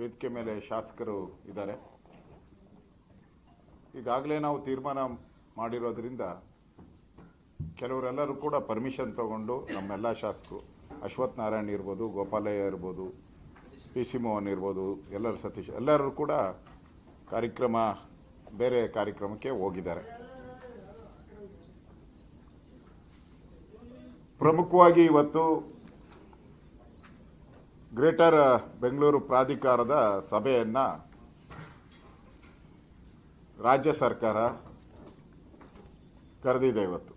ವೇದಿಕೆ ಮೇಲೆ ಶಾಸಕರು ಇದ್ದಾರೆ. ಈಗಾಗಲೇ ನಾವು ತೀರ್ಮಾನ ಮಾಡಿರೋದ್ರಿಂದ ಕೆಲವರೆಲ್ಲರೂ ಕೂಡ ಪರ್ಮಿಷನ್ ತಗೊಂಡು ನಮ್ಮೆಲ್ಲ ಶಾಸಕರು, ಅಶ್ವಥ್ ನಾರಾಯಣ್ ಇರ್ಬೋದು, ಗೋಪಾಲಯ್ಯ ಇರ್ಬೋದು, ಪಿ ಸಿ ಮೋಹನ್ ಇರ್ಬೋದು, ಎಲ್ಲರೂ ಸತೀಶ್, ಎಲ್ಲರೂ ಕೂಡ ಕಾರ್ಯಕ್ರಮ, ಬೇರೆ ಕಾರ್ಯಕ್ರಮಕ್ಕೆ ಹೋಗಿದ್ದಾರೆ. ಪ್ರಮುಖವಾಗಿ ಇವತ್ತು ಗ್ರೇಟರ್ ಬೆಂಗಳೂರು ಪ್ರಾಧಿಕಾರದ ಸಭೆಯನ್ನು ರಾಜ್ಯ ಸರ್ಕಾರ ಕರೆದಿದೆ ಇವತ್ತು.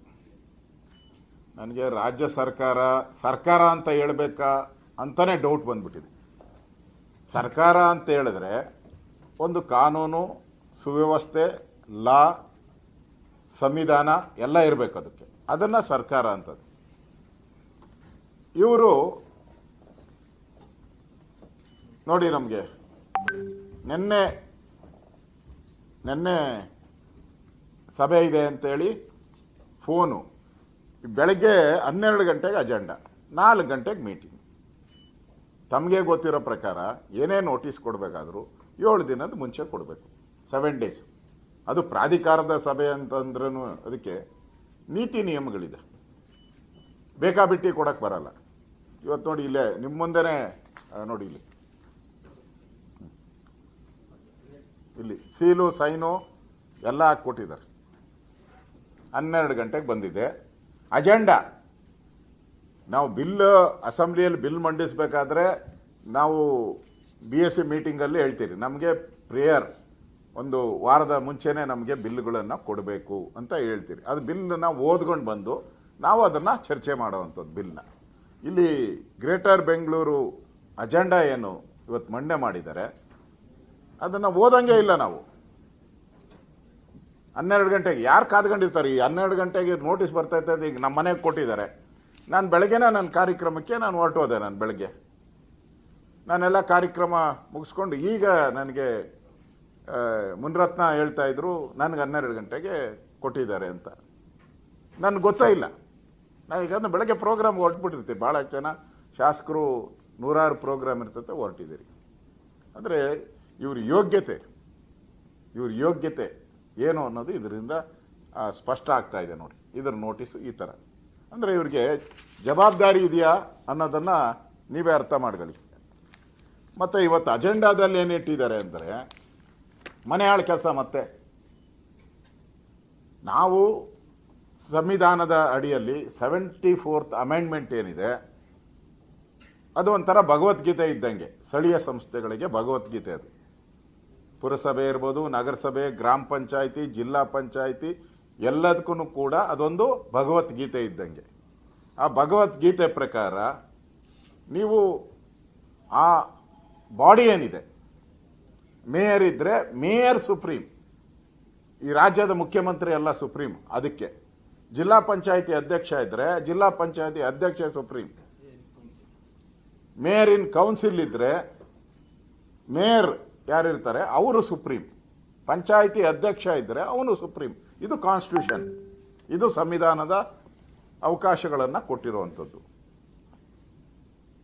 ನನಗೆ ರಾಜ್ಯ ಸರ್ಕಾರ ಸರ್ಕಾರ ಅಂತ ಹೇಳಬೇಕಾ ಅಂತಲೇ ಡೌಟ್ ಬಂದ್ಬಿಟ್ಟಿದೆ. ಸರ್ಕಾರ ಅಂತ ಹೇಳಿದ್ರೆ ಒಂದು ಕಾನೂನು, ಸುವ್ಯವಸ್ಥೆ, ಲಾ, ಸಂವಿಧಾನ ಎಲ್ಲ ಇರಬೇಕು ಅದಕ್ಕೆ. ಅದನ್ನು ಸರ್ಕಾರ ಅಂತದ್ದು ಇವರು ನೋಡಿ ನಮಗೆ. ನಿನ್ನೆ ನಿನ್ನೆ ಸಭೆ ಇದೆ ಅಂತೇಳಿ ಫೋನು. ಬೆಳಗ್ಗೆ ಹನ್ನೆರಡು ಗಂಟೆಗೆ ಅಜೆಂಡಾ, ನಾಲ್ಕು ಗಂಟೆಗೆ ಮೀಟಿಂಗ್. ತಮಗೆ ಗೊತ್ತಿರೋ ಪ್ರಕಾರ ಏನೇ ನೋಟಿಸ್ ಕೊಡಬೇಕಾದ್ರೂ ಏಳು ದಿನದ ಮುಂಚೆ ಕೊಡಬೇಕು ಸೆವೆನ್ ಡೇಸ್ ಅದು ಪ್ರಾಧಿಕಾರದ ಸಭೆ ಅಂತಂದ್ರೂ ಅದಕ್ಕೆ ನೀತಿ ನಿಯಮಗಳಿದೆ. ಬೇಕಾಬಿಟ್ಟಿ ಕೊಡೋಕ್ಕೆ ಬರಲ್ಲ. ಇವತ್ತು ನೋಡಿ ಇಲ್ಲೇ ನಿಮ್ಮ ಮುಂದೆನೇ ನೋಡಿ ಇಲ್ಲಿ. ಇಲ್ಲಿ ಸೀಲು, ಸೈನು ಎಲ್ಲ ಹಾಕ್ಕೊಟ್ಟಿದ್ದಾರೆ. ಹನ್ನೆರಡು ಗಂಟೆಗೆ ಬಂದಿದೆ. ಅಜೆಂಡಾ. ನಾವು ಬಿಲ್, ಅಸೆಂಬ್ಲಿಯಲ್ಲಿ ಬಿಲ್ ಮಂಡಿಸಬೇಕಾದ್ರೆ ನಾವು ಬಿ ಎಸ್ ಸಿ ಮೀಟಿಂಗಲ್ಲಿ ಹೇಳ್ತೀರಿ. ನಮಗೆ ಪ್ರೇಯರ್ ಒಂದು ವಾರದ ಮುಂಚೆನೇ ನಮಗೆ ಬಿಲ್ಗಳನ್ನು ಕೊಡಬೇಕು ಅಂತ ಹೇಳ್ತೀರಿ. ಅದು ಬಿಲ್ಲನ್ನ ಓದ್ಕೊಂಡು ಬಂದು ನಾವು ಅದನ್ನು ಚರ್ಚೆ ಮಾಡೋವಂಥದ್ದು ಬಿಲ್ನ. ಇಲ್ಲಿ ಗ್ರೇಟರ್ ಬೆಂಗಳೂರು ಅಜೆಂಡಾ ಏನು ಇವತ್ತು ಮಂಡನೆ ಮಾಡಿದ್ದಾರೆ. ಅದನ್ನು ಓದಂಗೆ ಇಲ್ಲ ನಾವು. ಹನ್ನೆರಡು ಗಂಟೆಗೆ ಯಾರು ಕಾದ್ಕೊಂಡಿರ್ತಾರೆ? ಈ ಹನ್ನೆರಡು ಗಂಟೆಗೆ ನೋಟಿಸ್ ಬರ್ತೈತೆ ಈಗ ನಮ್ಮ ಮನೆಗೆ ಕೊಟ್ಟಿದ್ದಾರೆ. ನಾನು ಬೆಳಗ್ಗೆನೇ ನನ್ನ ಕಾರ್ಯಕ್ರಮಕ್ಕೆ ನಾನು ಹೊರಟೋದೆ ನಾನು ಬೆಳಗ್ಗೆ. ನಾನೆಲ್ಲ ಕಾರ್ಯಕ್ರಮ ಮುಗಿಸ್ಕೊಂಡು ಈಗ ನನಗೆ ಮುನ್ರತ್ನ ಹೇಳ್ತಾ ಇದ್ರು, ನನಗೆ ಹನ್ನೆರಡು ಗಂಟೆಗೆ ಕೊಟ್ಟಿದ್ದಾರೆ ಅಂತ. ನನಗೆ ಗೊತ್ತೇ ಇಲ್ಲ. ನಾನು ಈಗ ಬೆಳಗ್ಗೆ ಪ್ರೋಗ್ರಾಮ್ ಹೊರಟ್ಬಿಟ್ಟಿರ್ತೀವಿ. ಭಾಳ ಜನ ಶಾಸಕರು ನೂರಾರು ಪ್ರೋಗ್ರಾಮ್ ಇರ್ತೈತೆ ಹೊರಟಿದ್ದೀರಿ. ಅಂದರೆ ಇವ್ರ ಯೋಗ್ಯತೆ ಇವ್ರ ಯೋಗ್ಯತೆ ಏನು ಅನ್ನೋದು ಇದರಿಂದ ಸ್ಪಷ್ಟ ಆಗ್ತಾ ಇದೆ ನೋಡಿ. ಇದರ ನೋಟಿಸ್ ಈ ಥರ ಅಂದರೆ ಇವ್ರಿಗೆ ಜವಾಬ್ದಾರಿ ಇದೆಯಾ ಅನ್ನೋದನ್ನು ನೀವೇ ಅರ್ಥ ಮಾಡ್ಕೊಳ್ಳಿ. ಮತ್ತು ಇವತ್ತು ಅಜೆಂಡಾದಲ್ಲಿ ಏನು ಇಟ್ಟಿದ್ದಾರೆ ಅಂದರೆ, ಮನೆ ಆಳ್ ಕೆಲಸ ಮತ್ತೆ. ನಾವು ಸಂವಿಧಾನದ ಅಡಿಯಲ್ಲಿ ಸೆವೆಂಟಿ ಫೋರ್ತ್ ಅಮೆಂಡ್ಮೆಂಟ್ ಏನಿದೆ, ಅದು ಒಂಥರ ಭಗವದ್ಗೀತೆ ಇದ್ದಂಗೆ, ಸ್ಥಳೀಯ ಸಂಸ್ಥೆಗಳಿಗೆ ಭಗವದ್ಗೀತೆ ಅದು. ಪುರಸಭೆ ಇರ್ಬೋದು, ನಗರಸಭೆ, ಗ್ರಾಮ ಪಂಚಾಯಿತಿ, ಜಿಲ್ಲಾ ಪಂಚಾಯಿತಿ ಎಲ್ಲದಕ್ಕೂ ಕೂಡ ಅದೊಂದು ಭಗವದ್ಗೀತೆ ಇದ್ದಂಗೆ. ಆ ಭಗವದ್ಗೀತೆ ಪ್ರಕಾರ ನೀವು ಆ ಬಾಡಿ ಏನಿದೆ? ಮೇಯರ್ ಇದ್ದರೆ ಮೇಯರ್ ಸುಪ್ರೀಂ. ಈ ರಾಜ್ಯದ ಮುಖ್ಯಮಂತ್ರಿ ಎಲ್ಲ ಸುಪ್ರೀಂ ಅದಕ್ಕೆ. ಜಿಲ್ಲಾ ಪಂಚಾಯಿತಿ ಅಧ್ಯಕ್ಷ ಇದ್ದರೆ ಜಿಲ್ಲಾ ಪಂಚಾಯಿತಿ ಅಧ್ಯಕ್ಷ ಸುಪ್ರೀಂ. ಮೇಯರ್ ಇನ್ ಕೌನ್ಸಿಲ್ ಇದ್ದರೆ ಮೇಯರ್ ಯಾರಿರ್ತಾರೆ ಅವರು ಸುಪ್ರೀಂ. ಪಂಚಾಯಿತಿ ಅಧ್ಯಕ್ಷ ಇದ್ದರೆ ಅವನು ಸುಪ್ರೀಂ. ಇದು ಕಾನ್ಸ್ಟಿಟ್ಯೂಷನ್ ಇದು ಸಂವಿಧಾನದ ಅವಕಾಶಗಳನ್ನು ಕೊಟ್ಟಿರುವಂಥದ್ದು.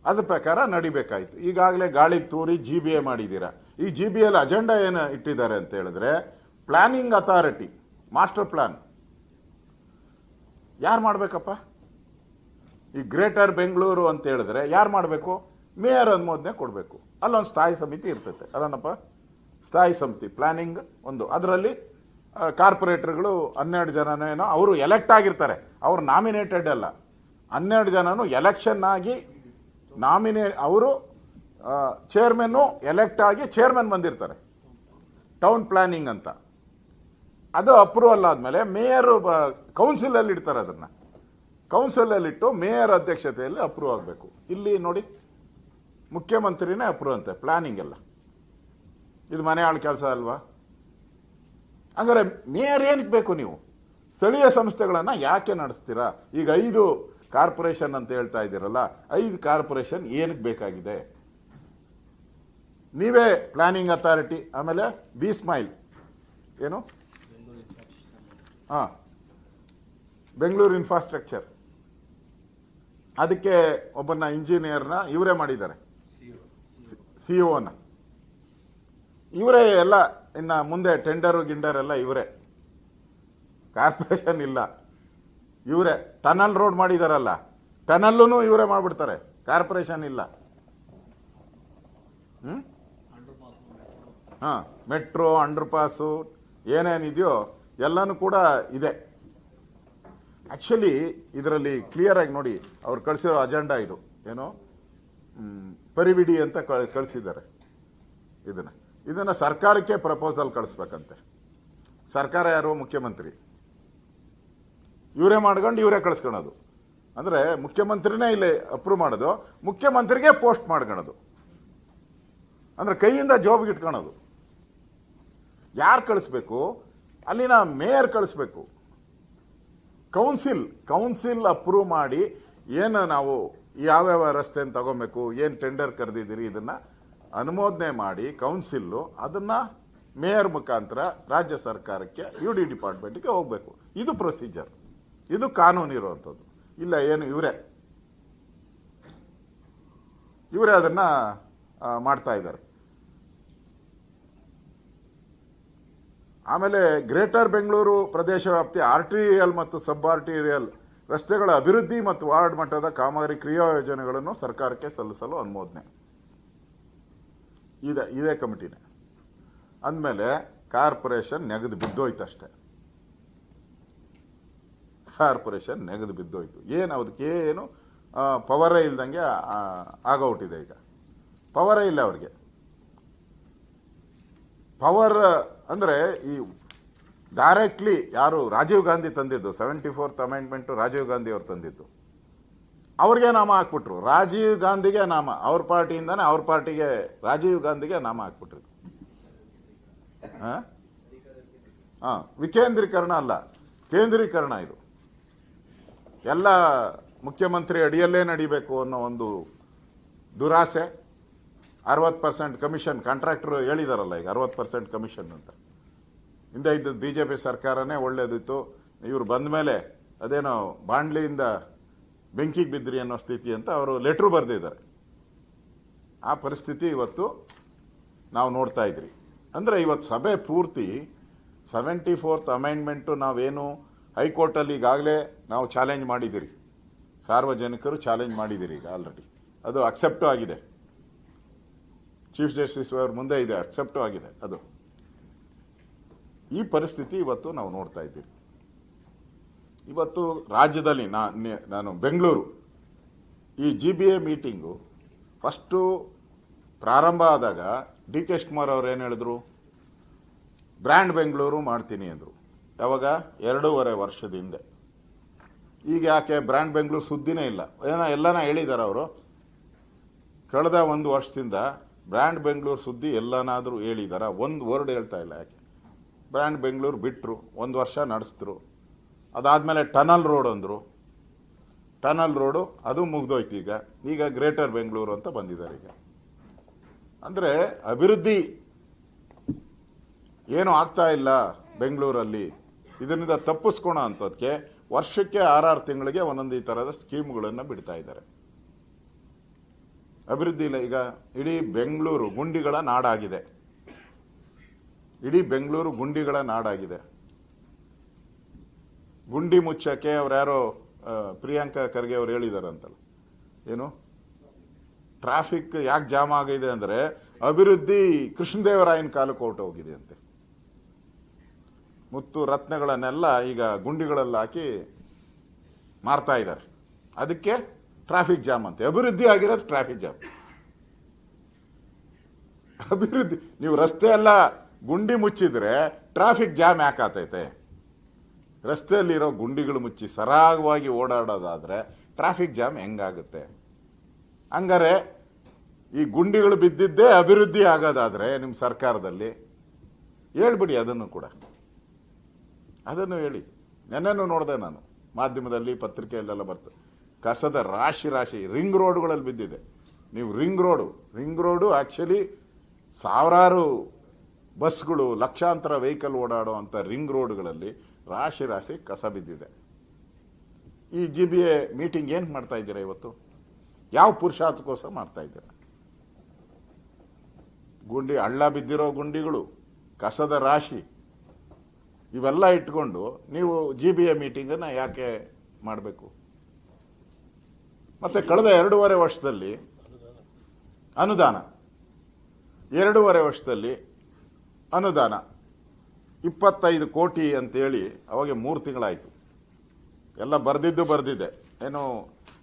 ಅದ್ರ ಪ್ರಕಾರ ನಡಿಬೇಕಾಯ್ತು. ಈಗಾಗಲೇ ಗಾಳಿಗೆ ತೂರಿ ಜಿ ಬಿ ಎ ಮಾಡಿದ್ದೀರಾ? ಈ ಜಿ ಬಿ ಎಲ್ ಅಜೆಂಡಾ ಏನು ಇಟ್ಟಿದ್ದಾರೆ ಅಂತ ಹೇಳಿದ್ರೆ ಪ್ಲಾನಿಂಗ್ ಅಥಾರಿಟಿ ಮಾಸ್ಟರ್ ಪ್ಲಾನ್ ಯಾರು ಮಾಡಬೇಕಪ್ಪ? ಈ ಗ್ರೇಟರ್ ಬೆಂಗಳೂರು ಅಂತ ಹೇಳಿದ್ರೆ ಯಾರು ಮಾಡಬೇಕು? ಮೇಯರ್ ಅನುಮೋದನೆ ಕೊಡಬೇಕು. ಅಲ್ಲೊಂದು ಸ್ಥಾಯಿ ಸಮಿತಿ ಇರ್ತೈತೆ. ಅದನ್ನಪ್ಪ, ಸ್ಥಾಯಿ ಸಮಿತಿ ಪ್ಲಾನಿಂಗ್ ಒಂದು. ಅದರಲ್ಲಿ ಕಾರ್ಪೊರೇಟರ್ಗಳು ಹನ್ನೆರಡು ಜನನೇನೋ ಅವರು ಎಲೆಕ್ಟ್ ಆಗಿರ್ತಾರೆ. ಅವರು ನಾಮಿನೇಟೆಡ್ ಅಲ್ಲ. ಹನ್ನೆರಡು ಜನನು ಎಲೆಕ್ಷನ್ ಆಗಿ ನಾಮಿನೇ ಅವರು ಚೇರ್ಮನ್ನು ಎಲೆಕ್ಟ್ ಆಗಿ ಚೇರ್ಮನ್ ಬಂದಿರ್ತಾರೆ. ಟೌನ್ ಪ್ಲಾನಿಂಗ್ ಅಂತ. ಅದು ಅಪ್ರೂವಲ್ ಆದಮೇಲೆ ಮೇಯರು ಕೌನ್ಸಿಲಲ್ಲಿ ಇಡ್ತಾರೆ ಅದನ್ನು. ಕೌನ್ಸಿಲಲ್ಲಿಟ್ಟು ಮೇಯರ್ ಅಧ್ಯಕ್ಷತೆಯಲ್ಲಿ ಅಪ್ರೂವ್ ಆಗಬೇಕು. ಇಲ್ಲಿ ನೋಡಿ ಮುಖ್ಯಮಂತ್ರಿನೇ ಅಪ್ರೂವ್ ಅಂತೆ ಪ್ಲಾನಿಂಗ್ ಎಲ್ಲ. ಇದು ಮನೆ ಆಳು ಕೆಲಸ ಅಲ್ವಾ? ಹಂಗಾರೆ ಮೇಯರ್ ಏನಕ್ಕೆ ಬೇಕು ನೀವು? ಸ್ಥಳೀಯ ಸಂಸ್ಥೆಗಳನ್ನು ಯಾಕೆ ನಡೆಸ್ತೀರಾ? ಈಗ ಐದು ಕಾರ್ಪೊರೇಷನ್ ಅಂತ ಹೇಳ್ತಾ ಇದ್ದೀರಲ್ಲ, ಐದು ಕಾರ್ಪೊರೇಷನ್ ಏನಕ್ಕೆ ಬೇಕಾಗಿದೆ? ನೀವೇ ಪ್ಲಾನಿಂಗ್ ಅಥಾರಿಟಿ ಆಮೇಲೆ ಬಿ ಸ್ಮೈಲ್ ಏನು? ಹಾಂ. ಬೆಂಗಳೂರು ಇನ್ಫ್ರಾಸ್ಟ್ರಕ್ಚರ್ ಅದಕ್ಕೆ ಒಬ್ಬನ ಇಂಜಿನಿಯರ್ನ ಇವರೇ ಮಾಡಿದ್ದಾರೆ. ಸಿ ಒನ. ಇವರೇ ಎಲ್ಲ ಇನ್ನು ಮುಂದೆ ಟೆಂಡರು ಗಿಂಡರ್ ಎಲ್ಲ ಇವರೇ. ಕಾರ್ಪೊರೇಷನ್ ಇಲ್ಲ. ಇವರೇ ಟನಲ್ ರೋಡ್ ಮಾಡಿದಾರಲ್ಲ ಟನಲ್ಲೂ ಇವರೇ ಮಾಡಿಬಿಡ್ತಾರೆ. ಕಾರ್ಪೊರೇಷನ್ ಇಲ್ಲ. ಹ್ಞೂ ಹಾಂ, ಮೆಟ್ರೋ ಅಂಡರ್ ಪಾಸು ಏನೇನಿದೆಯೋ ಎಲ್ಲನೂ ಕೂಡ ಇದೆ. ಆ್ಯಕ್ಚುಲಿ ಇದರಲ್ಲಿ ಕ್ಲಿಯರಾಗಿ ನೋಡಿ, ಅವ್ರು ಕಳಿಸಿರೋ ಅಜೆಂಡಾ ಇದು. ಏನು? ಪರಿವಿಡಿ ಅಂತ ಕಳ್- ಕಳಿಸಿದ್ದಾರೆ. ಇದನ್ನು. ಇದನ್ನು ಸರ್ಕಾರಕ್ಕೆ ಪ್ರಪೋಸಲ್ ಕಳಿಸ್ಬೇಕಂತೆ. ಸರ್ಕಾರ ಯಾರು? ಮುಖ್ಯಮಂತ್ರಿ. ಇವರೇ ಮಾಡ್ಕೊಂಡು ಇವರೇ ಕಳಿಸ್ಕೊಳೋದು. ಅಂದರೆ ಮುಖ್ಯಮಂತ್ರಿನೇ ಇಲ್ಲಿ ಅಪ್ರೂವ್ ಮಾಡೋದು, ಮುಖ್ಯಮಂತ್ರಿಗೆ ಪೋಸ್ಟ್ ಮಾಡ್ಕೊಳೋದು. ಅಂದರೆ ಕೈಯಿಂದ ಜಾಬ್ಗೆ ಇಟ್ಕೊಳೋದು ಯಾರು ಕಳಿಸ್ಬೇಕು? ಅಲ್ಲಿನ ಮೇಯರ್ ಕಳಿಸ್ಬೇಕು. ಕೌನ್ಸಿಲ್ ಕೌನ್ಸಿಲ್ ಅಪ್ರೂವ್ ಮಾಡಿ ಏನು ನಾವು ಯಾವ್ಯಾವ ರಸ್ತೆಯನ್ನು ತಗೋಬೇಕು, ಏನು ಟೆಂಡರ್ ಕರೆದಿದ್ದೀರಿ ಇದನ್ನ ಅನುಮೋದನೆ ಮಾಡಿ ಕೌನ್ಸಿಲ್ಲು ಅದನ್ನ ಮೇಯರ್ ಮುಖಾಂತರ ರಾಜ್ಯ ಸರ್ಕಾರಕ್ಕೆ ಯು ಡಿ ಡಿಪಾರ್ಟ್ಮೆಂಟ್ಗೆ ಹೋಗಬೇಕು. ಇದು ಪ್ರೊಸೀಜರ್ ಇದು ಕಾನೂನು ಇರುವಂಥದ್ದು. ಇಲ್ಲ, ಏನು, ಇವರೇ. ಇವರೇ ಅದನ್ನ ಮಾಡ್ತಾ ಇದ್ದಾರೆ. ಆಮೇಲೆ ಗ್ರೇಟರ್ ಬೆಂಗಳೂರು ಪ್ರದೇಶ ವ್ಯಾಪ್ತಿ ಆರ್ಟಿರಿಯಲ್ ಮತ್ತು ಸಬ್ ಆರ್ಟಿರಿಯಲ್ ರಸ್ತೆಗಳ ಅಭಿವೃದ್ಧಿ ಮತ್ತು ವಾರ್ಡ್ ಮಟ್ಟದ ಕಾಮಗಾರಿ ಕ್ರಿಯಾ ಯೋಜನೆಗಳನ್ನು ಸರ್ಕಾರಕ್ಕೆ ಸಲ್ಲಿಸಲು ಅನುಮೋದನೆ. ಇದೆ, ಇದೇ ಕಮಿಟಿನೇ. ಅಂದಮೇಲೆ ಕಾರ್ಪೊರೇಷನ್ ನೆಗೆದು ಬಿದ್ದೋಯ್ತಷ್ಟೆ ಕಾರ್ಪೊರೇಷನ್ ನೆಗೆದು ಬಿದ್ದೋಯ್ತು. ಏನು ಅದಕ್ಕೆ ಏನು ಪವರೇ ಇಲ್ದಂಗೆ ಆಗೋಟಿದೆ ಈಗ. ಪವರೇ ಇಲ್ಲ ಅವ್ರಿಗೆ. ಪವರ್ ಅಂದರೆ ಈ ಡೈರೆಕ್ಟ್ಲಿ ಯಾರು ರಾಜೀವ್ ಗಾಂಧಿ ತಂದಿದ್ದು? Seventy fourth amendment Rajiv Gandhi ಅವ್ರು ತಂದಿದ್ದು. ಅವ್ರಿಗೆ ನಾಮ ಹಾಕ್ಬಿಟ್ರು. ರಾಜೀವ್ ಗಾಂಧಿಗೆ ನಾಮ. ಅವ್ರ ಪಾರ್ಟಿಯಿಂದನೇ ಅವ್ರ ಪಾರ್ಟಿಗೆ ರಾಜೀವ್ ಗಾಂಧಿಗೆ ನಾಮ ಹಾಕ್ಬಿಟ್ರು. ಹಾ? ವಿಕೇಂದ್ರೀಕರಣ ಅಲ್ಲ, ಕೇಂದ್ರೀಕರಣ ಇದು. ಎಲ್ಲ ಮುಖ್ಯಮಂತ್ರಿ ಅಡಿಯಲ್ಲೇ ನಡಿಬೇಕು ಅನ್ನೋ ಒಂದು ದುರಾಸೆ. ಅರವತ್ತು ಪರ್ಸೆಂಟ್ ಕಮಿಷನ್ ಕಾಂಟ್ರಾಕ್ಟ್ರು ಹೇಳಿದಾರಲ್ಲ ಈಗ, ಅರವತ್ತು ಪರ್ಸೆಂಟ್ ಕಮಿಷನ್ ಅಂತ. ಹಿಂದೆ ಇದ್ದದ್ದು ಬಿ ಜೆ ಪಿ ಸರ್ಕಾರನೇ ಒಳ್ಳೇದಿತ್ತು. ಇವರು ಬಂದ ಮೇಲೆ ಅದೇನೋ ಬಾಂಡ್ಲಿಯಿಂದ ಬೆಂಕಿಗೆ ಬಿದ್ರಿ ಅನ್ನೋ ಸ್ಥಿತಿ ಅಂತ ಅವರು ಲೆಟ್ರು ಬರೆದಿದ್ದಾರೆ. ಆ ಪರಿಸ್ಥಿತಿ ಇವತ್ತು ನಾವು ನೋಡ್ತಾ ಇದ್ರಿ. ಅಂದರೆ ಇವತ್ತು ಸಭೆ ಪೂರ್ತಿ ಸೆವೆಂಟಿ ಫೋರ್ತ್ ಅಮೆಂಡ್ಮೆಂಟು ನಾವೇನು ಹೈಕೋರ್ಟಲ್ಲಿ ಈಗಾಗಲೇ ನಾವು ಚಾಲೆಂಜ್ ಮಾಡಿದ್ದೀರಿ. ಸಾರ್ವಜನಿಕರು ಚಾಲೆಂಜ್ ಮಾಡಿದ್ದೀರಿ ಈಗ ಆಲ್ರೆಡಿ ಅದು ಅಕ್ಸೆಪ್ಟು ಆಗಿದೆ. ಚೀಫ್ ಜಸ್ಟಿಸ್ ಅವ್ರ ಮುಂದೆ ಇದೆ ಅಕ್ಸೆಪ್ಟು ಆಗಿದೆ ಅದು. ಈ ಪರಿಸ್ಥಿತಿ ಇವತ್ತು ನಾವು ನೋಡ್ತಾ ಇದ್ದೀವಿ. ಇವತ್ತು ರಾಜ್ಯದಲ್ಲಿ ನಾನು ಬೆಂಗಳೂರು, ಈ G B A meeting first ಪ್ರಾರಂಭ ಆದಾಗ ಡಿ ಕೆ ಶಿವಕುಮಾರ್ ಅವ್ರು ಏನು ಹೇಳಿದ್ರು? ಬ್ರ್ಯಾಂಡ್ ಬೆಂಗಳೂರು ಮಾಡ್ತೀನಿ ಅಂದರು. ಯಾವಾಗ? ಎರಡೂವರೆ ವರ್ಷದ ಹಿಂದೆ. ಈಗ ಯಾಕೆ ಬ್ರ್ಯಾಂಡ್ ಬೆಂಗಳೂರು ಸುದ್ದಿನೇ ಇಲ್ಲ. ಏನೋ ಎಲ್ಲನ ಹೇಳಿದ್ದಾರೆ ಅವರು. ಕಳೆದ ಒಂದು ವರ್ಷದಿಂದ ಬ್ರ್ಯಾಂಡ್ ಬೆಂಗಳೂರು ಸುದ್ದಿ ಎಲ್ಲನಾದರೂ ಹೇಳಿದಾರ? ಒಂದು ವರ್ಡ್ ಹೇಳ್ತಾ ಇಲ್ಲ ಯಾಕೆ? ಬ್ರ್ಯಾಂಡ್ ಬೆಂಗಳೂರು ಬಿಟ್ಟರು ಒಂದು ವರ್ಷ ನಡೆಸಿದ್ರು. ಅದಾದಮೇಲೆ ಟನಲ್ ರೋಡ್ ಅಂದರು. ಟನಲ್ ರೋಡು, ಅದು ಮುಗ್ದೋಯ್ತು ಈಗ. ಈಗ ಗ್ರೇಟರ್ ಬೆಂಗಳೂರು ಅಂತ ಬಂದಿದ್ದಾರೆ ಈಗ. ಅಂದರೆ ಅಭಿವೃದ್ಧಿ ಏನು ಆಗ್ತಾ ಇಲ್ಲ ಬೆಂಗಳೂರಲ್ಲಿ. ಇದರಿಂದ ತಪ್ಪಿಸ್ಕೋಣ ಅಂತದಕ್ಕೆ ವರ್ಷಕ್ಕೆ ಆರಾರು ತಿಂಗಳಿಗೆ ಒಂದೊಂದು ಈ ಥರದ ಸ್ಕೀಮ್ಗಳನ್ನು ಬಿಡ್ತಾ ಇದ್ದಾರೆ. ಅಭಿವೃದ್ಧಿ ಇಲ್ಲ ಈಗ. ಇಡೀ ಬೆಂಗಳೂರು ಗುಂಡಿಗಳ ನಾಡಾಗಿದೆ. ಇಡೀ ಬೆಂಗಳೂರು ಗುಂಡಿಗಳ ನಾಡಾಗಿದೆ. ಗುಂಡಿ ಮುಚ್ಚಕ್ಕೆ ಅವ್ರು ಯಾರೋ ಪ್ರಿಯಾಂಕಾ ಖರ್ಗೆ ಅವ್ರು ಹೇಳಿದಾರಂತಲ್ಲ. ಏನು? ಟ್ರಾಫಿಕ್ ಯಾಕೆ ಜಾಮ್ ಆಗಿದೆ ಅಂದರೆ ಅಭಿವೃದ್ಧಿ ಕೃಷ್ಣದೇವರಾಯನ ಕಾಲಕ್ಕೆ ಹೊರಟೋಗಿದೆ ಅಂತೆ ಮುತ್ತು ರತ್ನಗಳನ್ನೆಲ್ಲ ಈಗ ಗುಂಡಿಗಳಲ್ಲಿ ಹಾಕಿ ಮಾರ್ತಾ ಇದ್ದಾರೆ. ಅದಕ್ಕೆ ಟ್ರಾಫಿಕ್ ಜಾಮ್ ಅಂತೆ. ಅಭಿವೃದ್ಧಿ ಆಗಿರೋದು ಟ್ರಾಫಿಕ್ ಜಾಮ್. ಅಭಿವೃದ್ಧಿ, ನೀವು ರಸ್ತೆ ಎಲ್ಲ ಗುಂಡಿ ಮುಚ್ಚಿದ್ರೆ ಟ್ರಾಫಿಕ್ ಜಾಮ್ ಯಾಕೆ ಆತೈತೆ ರಸ್ತೆಯಲ್ಲಿರೋ ಗುಂಡಿಗಳು ಮುಚ್ಚಿ ಸರಾಗವಾಗಿ ಓಡಾಡೋದಾದ್ರೆ ಟ್ರಾಫಿಕ್ ಜಾಮ್ ಹೆಂಗಾಗುತ್ತೆ? ಹಂಗಾರೆ ಈ ಗುಂಡಿಗಳು ಬಿದ್ದಿದ್ದೇ ಅಭಿವೃದ್ಧಿ ಆಗೋದಾದ್ರೆ ನಿಮ್ಮ ಸರ್ಕಾರದಲ್ಲಿ ಹೇಳ್ಬಿಡಿ ಅದನ್ನು ಕೂಡ. ಅದನ್ನು ಹೇಳಿ. ನೆನ್ನೆನೂ ನೋಡಿದೆ ನಾನು. ಮಾಧ್ಯಮದಲ್ಲಿ ಪತ್ರಿಕೆಯಲ್ಲೆಲ್ಲ ಬರ್ತದೆ ಕಸದ ರಾಶಿ ರಾಶಿ ರಿಂಗ್ ರೋಡ್ಗಳಲ್ಲಿ ಬಿದ್ದಿದೆ. ನೀವು ring road ring road actually ಸಾವಿರಾರು ಬಸ್ಗಳು ಲಕ್ಷಾಂತರ ವೆಹಿಕಲ್ ಓಡಾಡುವಂಥ ರಿಂಗ್ ರೋಡ್ಗಳಲ್ಲಿ ರಾಶಿ ರಾಶಿ ಕಸ ಬಿದ್ದಿದೆ. ಈ ಜಿ ಬಿ ಎ ಮೀಟಿಂಗ್ ಏನು ಮಾಡ್ತಾ ಇದ್ದೀರಾ ಇವತ್ತು? ಯಾವ ಪುರುಷಾರ್ಥಕ್ಕೋಸ್ಕರ ಮಾಡ್ತಾ ಇದ್ದೀರಾ? ಗುಂಡಿ, ಹಳ್ಳ ಬಿದ್ದಿರೋ ಗುಂಡಿಗಳು, ಕಸದ ರಾಶಿ, ಇವೆಲ್ಲ ಇಟ್ಕೊಂಡು ನೀವು ಜಿ ಬಿ ಎ ಮೀಟಿಂಗನ್ನು ಯಾಕೆ ಮಾಡಬೇಕು? ಮತ್ತೆ ಕಳೆದ ಎರಡೂವರೆ ವರ್ಷದಲ್ಲಿ ಅನುದಾನ. ಎರಡೂವರೆ ವರ್ಷದಲ್ಲಿ ಅನುದಾನ. ಇಪ್ಪತ್ತೈದು ಕೋಟಿ ಅಂತೇಳಿ ಅವಾಗ ಮೂರು ತಿಂಗಳಾಯಿತು. ಎಲ್ಲ ಬರೆದಿದ್ದು ಬರೆದಿದ್ದೆ. ಏನು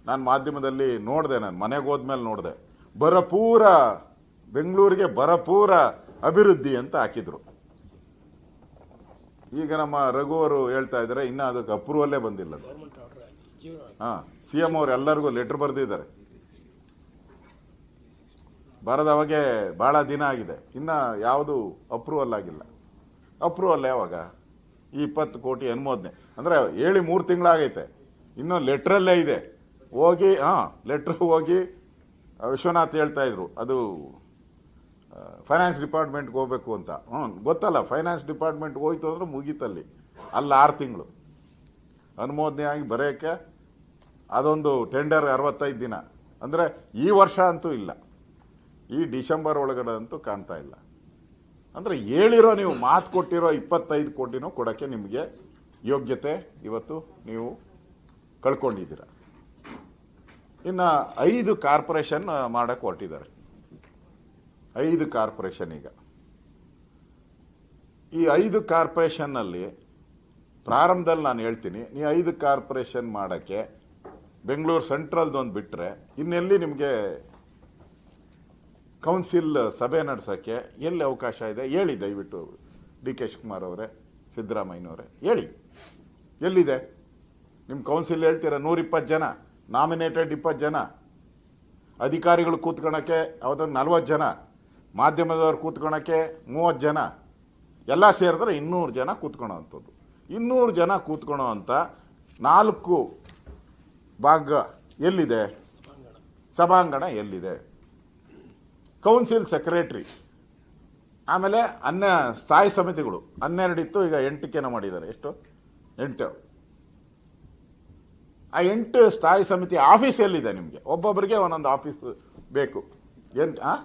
ನಾನು ಮಾಧ್ಯಮದಲ್ಲಿ ನೋಡಿದೆ ನಾನು ಮನೆಗೆ ಹೋದ್ಮೇಲೆ ನೋಡಿದೆ. ಬರಪೂರ ಬೆಂಗಳೂರಿಗೆ ಬರಪೂರ ಅಭಿವೃದ್ಧಿ ಅಂತ ಹಾಕಿದ್ರು. ಈಗ ನಮ್ಮ ರಘು ಅವರು ಹೇಳ್ತಾ ಇದ್ದಾರೆ ಇನ್ನೂ ಅದಕ್ಕೆ ಅಪ್ರೂವಲ್ಲೇ ಬಂದಿಲ್ಲ ಹಾಂ ಸಿ ಎಂ ಅವ್ರು ಎಲ್ಲರಿಗೂ ಲೆಟ್ರ್ ಬರೆದಿದ್ದಾರೆ. ಬರದವಾಗೆ ಭಾಳ ದಿನ ಆಗಿದೆ. ಇನ್ನ ಯಾವುದು ಅಪ್ರೂವಲ್ ಆಗಿಲ್ಲ. ಅಪ್ರೂವಲ್ ಯಾವಾಗ? ಈ ಇಪ್ಪತ್ತು ಕೋಟಿ ಅನುಮೋದನೆ. ಅಂದ್ರೆ ಹೇಳಿ ಮೂರು ತಿಂಗಳಾಗೈತೆ. ಇನ್ನೂ ಲೆಟ್ರಲ್ಲೇ ಇದೆ. ಹೋಗಿ, ಹಾ ಲೆಟ್ರ್ ಹೋಗಿ, ವಿಶ್ವನಾಥ್ ಹೇಳ್ತಾ ಇದ್ರು, ಅದು ಫೈನಾನ್ಸ್ ಡಿಪಾರ್ಟ್ಮೆಂಟ್ಗೆ ಹೋಗ್ಬೇಕು ಅಂತ. ಹ್ಞೂ ಗೊತ್ತಲ್ಲ ಫೈನಾನ್ಸ್ ಡಿಪಾರ್ಟ್ಮೆಂಟ್ ಹೋಯ್ತು ಅಂದ್ರೆ ಮುಗೀತಲ್ಲಿ. ಅಲ್ಲಿ ಆರು ತಿಂಗಳು. ಅನುಮೋದನೆ ಆಗಿ ಬರೆಯೋಕ್ಕೆ ಅದೊಂದು ಟೆಂಡರ್ ಅರವತ್ತೈದು ದಿನ. ಅಂದರೆ ಈ ವರ್ಷ ಅಂತೂ ಇಲ್ಲ. ಈ ಡಿಸೆಂಬರ್ ಒಳಗಡೆ ಅಂತೂ ಕಾಣ್ತಾ ಇಲ್ಲ. ಅಂದರೆ ಹೇಳಿರೋ ನೀವು ಮಾತು ಕೊಟ್ಟಿರೋ ಇಪ್ಪತ್ತೈದು ಕೋಟಿನೂ ಕೊಡೋಕ್ಕೆ ನಿಮಗೆ ಯೋಗ್ಯತೆ ಇವತ್ತು ನೀವು ಕಳ್ಕೊಂಡಿದ್ದೀರ. ಇನ್ನು ಐದು ಕಾರ್ಪೊರೇಷನ್ ಮಾಡಕ್ಕೆ ಹೊರಟಿದ್ದಾರೆ. ಐದು ಕಾರ್ಪೊರೇಷನ್ ಈಗ. ಈ ಐದು ಕಾರ್ಪೊರೇಷನ್ನಲ್ಲಿ ಪ್ರಾರಂಭದಲ್ಲಿ ನಾನು ಹೇಳ್ತೀನಿ ನೀ ಐದು ಕಾರ್ಪೊರೇಷನ್ ಮಾಡೋಕ್ಕೆ ಬೆಂಗಳೂರು ಸೆಂಟ್ರಲ್ದೊಂದು ಬಿಟ್ಟರೆ ಇನ್ನೆಲ್ಲಿ ನಿಮಗೆ ಕೌನ್ಸಿಲ್ ಸಭೆ ನಡೆಸೋಕ್ಕೆ ಎಲ್ಲಿ ಅವಕಾಶ ಇದೆ ಹೇಳಿ ದಯವಿಟ್ಟು ಡಿ ಕೆ ಶಿವಕುಮಾರ್ ಅವರೇ, ಸಿದ್ದರಾಮಯ್ಯನವರೇ, ಹೇಳಿ. ಎಲ್ಲಿದೆ? ನಿಮ್ಮ ಕೌನ್ಸಿಲ್ ಹೇಳ್ತೀರ ನೂರಿಪ್ಪತ್ತು ಜನ, ನಾಮಿನೇಟೆಡ್ ಇಪ್ಪತ್ತು ಜನ? ಅಧಿಕಾರಿಗಳು ಕೂತ್ಕೊಳಕ್ಕೆ ಯಾವುದಾದ್ರು ನಲ್ವತ್ತು ಜನ, ಮಾಧ್ಯಮದವ್ರು ಕೂತ್ಕೊಳಕ್ಕೆ ಮೂವತ್ತು ಜನ? ಎಲ್ಲ ಸೇರಿದ್ರೆ ಇನ್ನೂರು ಜನ ಕೂತ್ಕೊಳ್ಳೋ ಅಂಥದ್ದು. ಇನ್ನೂರು ಜನ ಕೂತ್ಕೊಳ್ಳೋ ಅಂತ ನಾಲ್ಕು ಭಾಗ ಎಲ್ಲಿದೆ? ಸಭಾಂಗಣ ಎಲ್ಲಿದೆ? ಕೌನ್ಸಿಲ್ ಸೆಕ್ರೆಟ್ರಿ ಆಮೇಲೆ ಅನ್ನ ಸ್ಥಾಯಿ ಸಮಿತಿಗಳು. ಹನ್ನೆರಡು ಇತ್ತು ಈಗ ಎಂಟಕ್ಕೇನೋ ಮಾಡಿದ್ದಾರೆ. ಎಷ್ಟು? ಎಂಟು. ಆ ಎಂಟು ಸ್ಥಾಯಿ ಸಮಿತಿ ಆಫೀಸ್ ಎಲ್ಲಿದೆ ನಿಮಗೆ? ಒಬ್ಬೊಬ್ಬರಿಗೆ ಒಂದೊಂದು ಆಫೀಸ್ ಬೇಕು. ಎಂಟು ಹಾಂ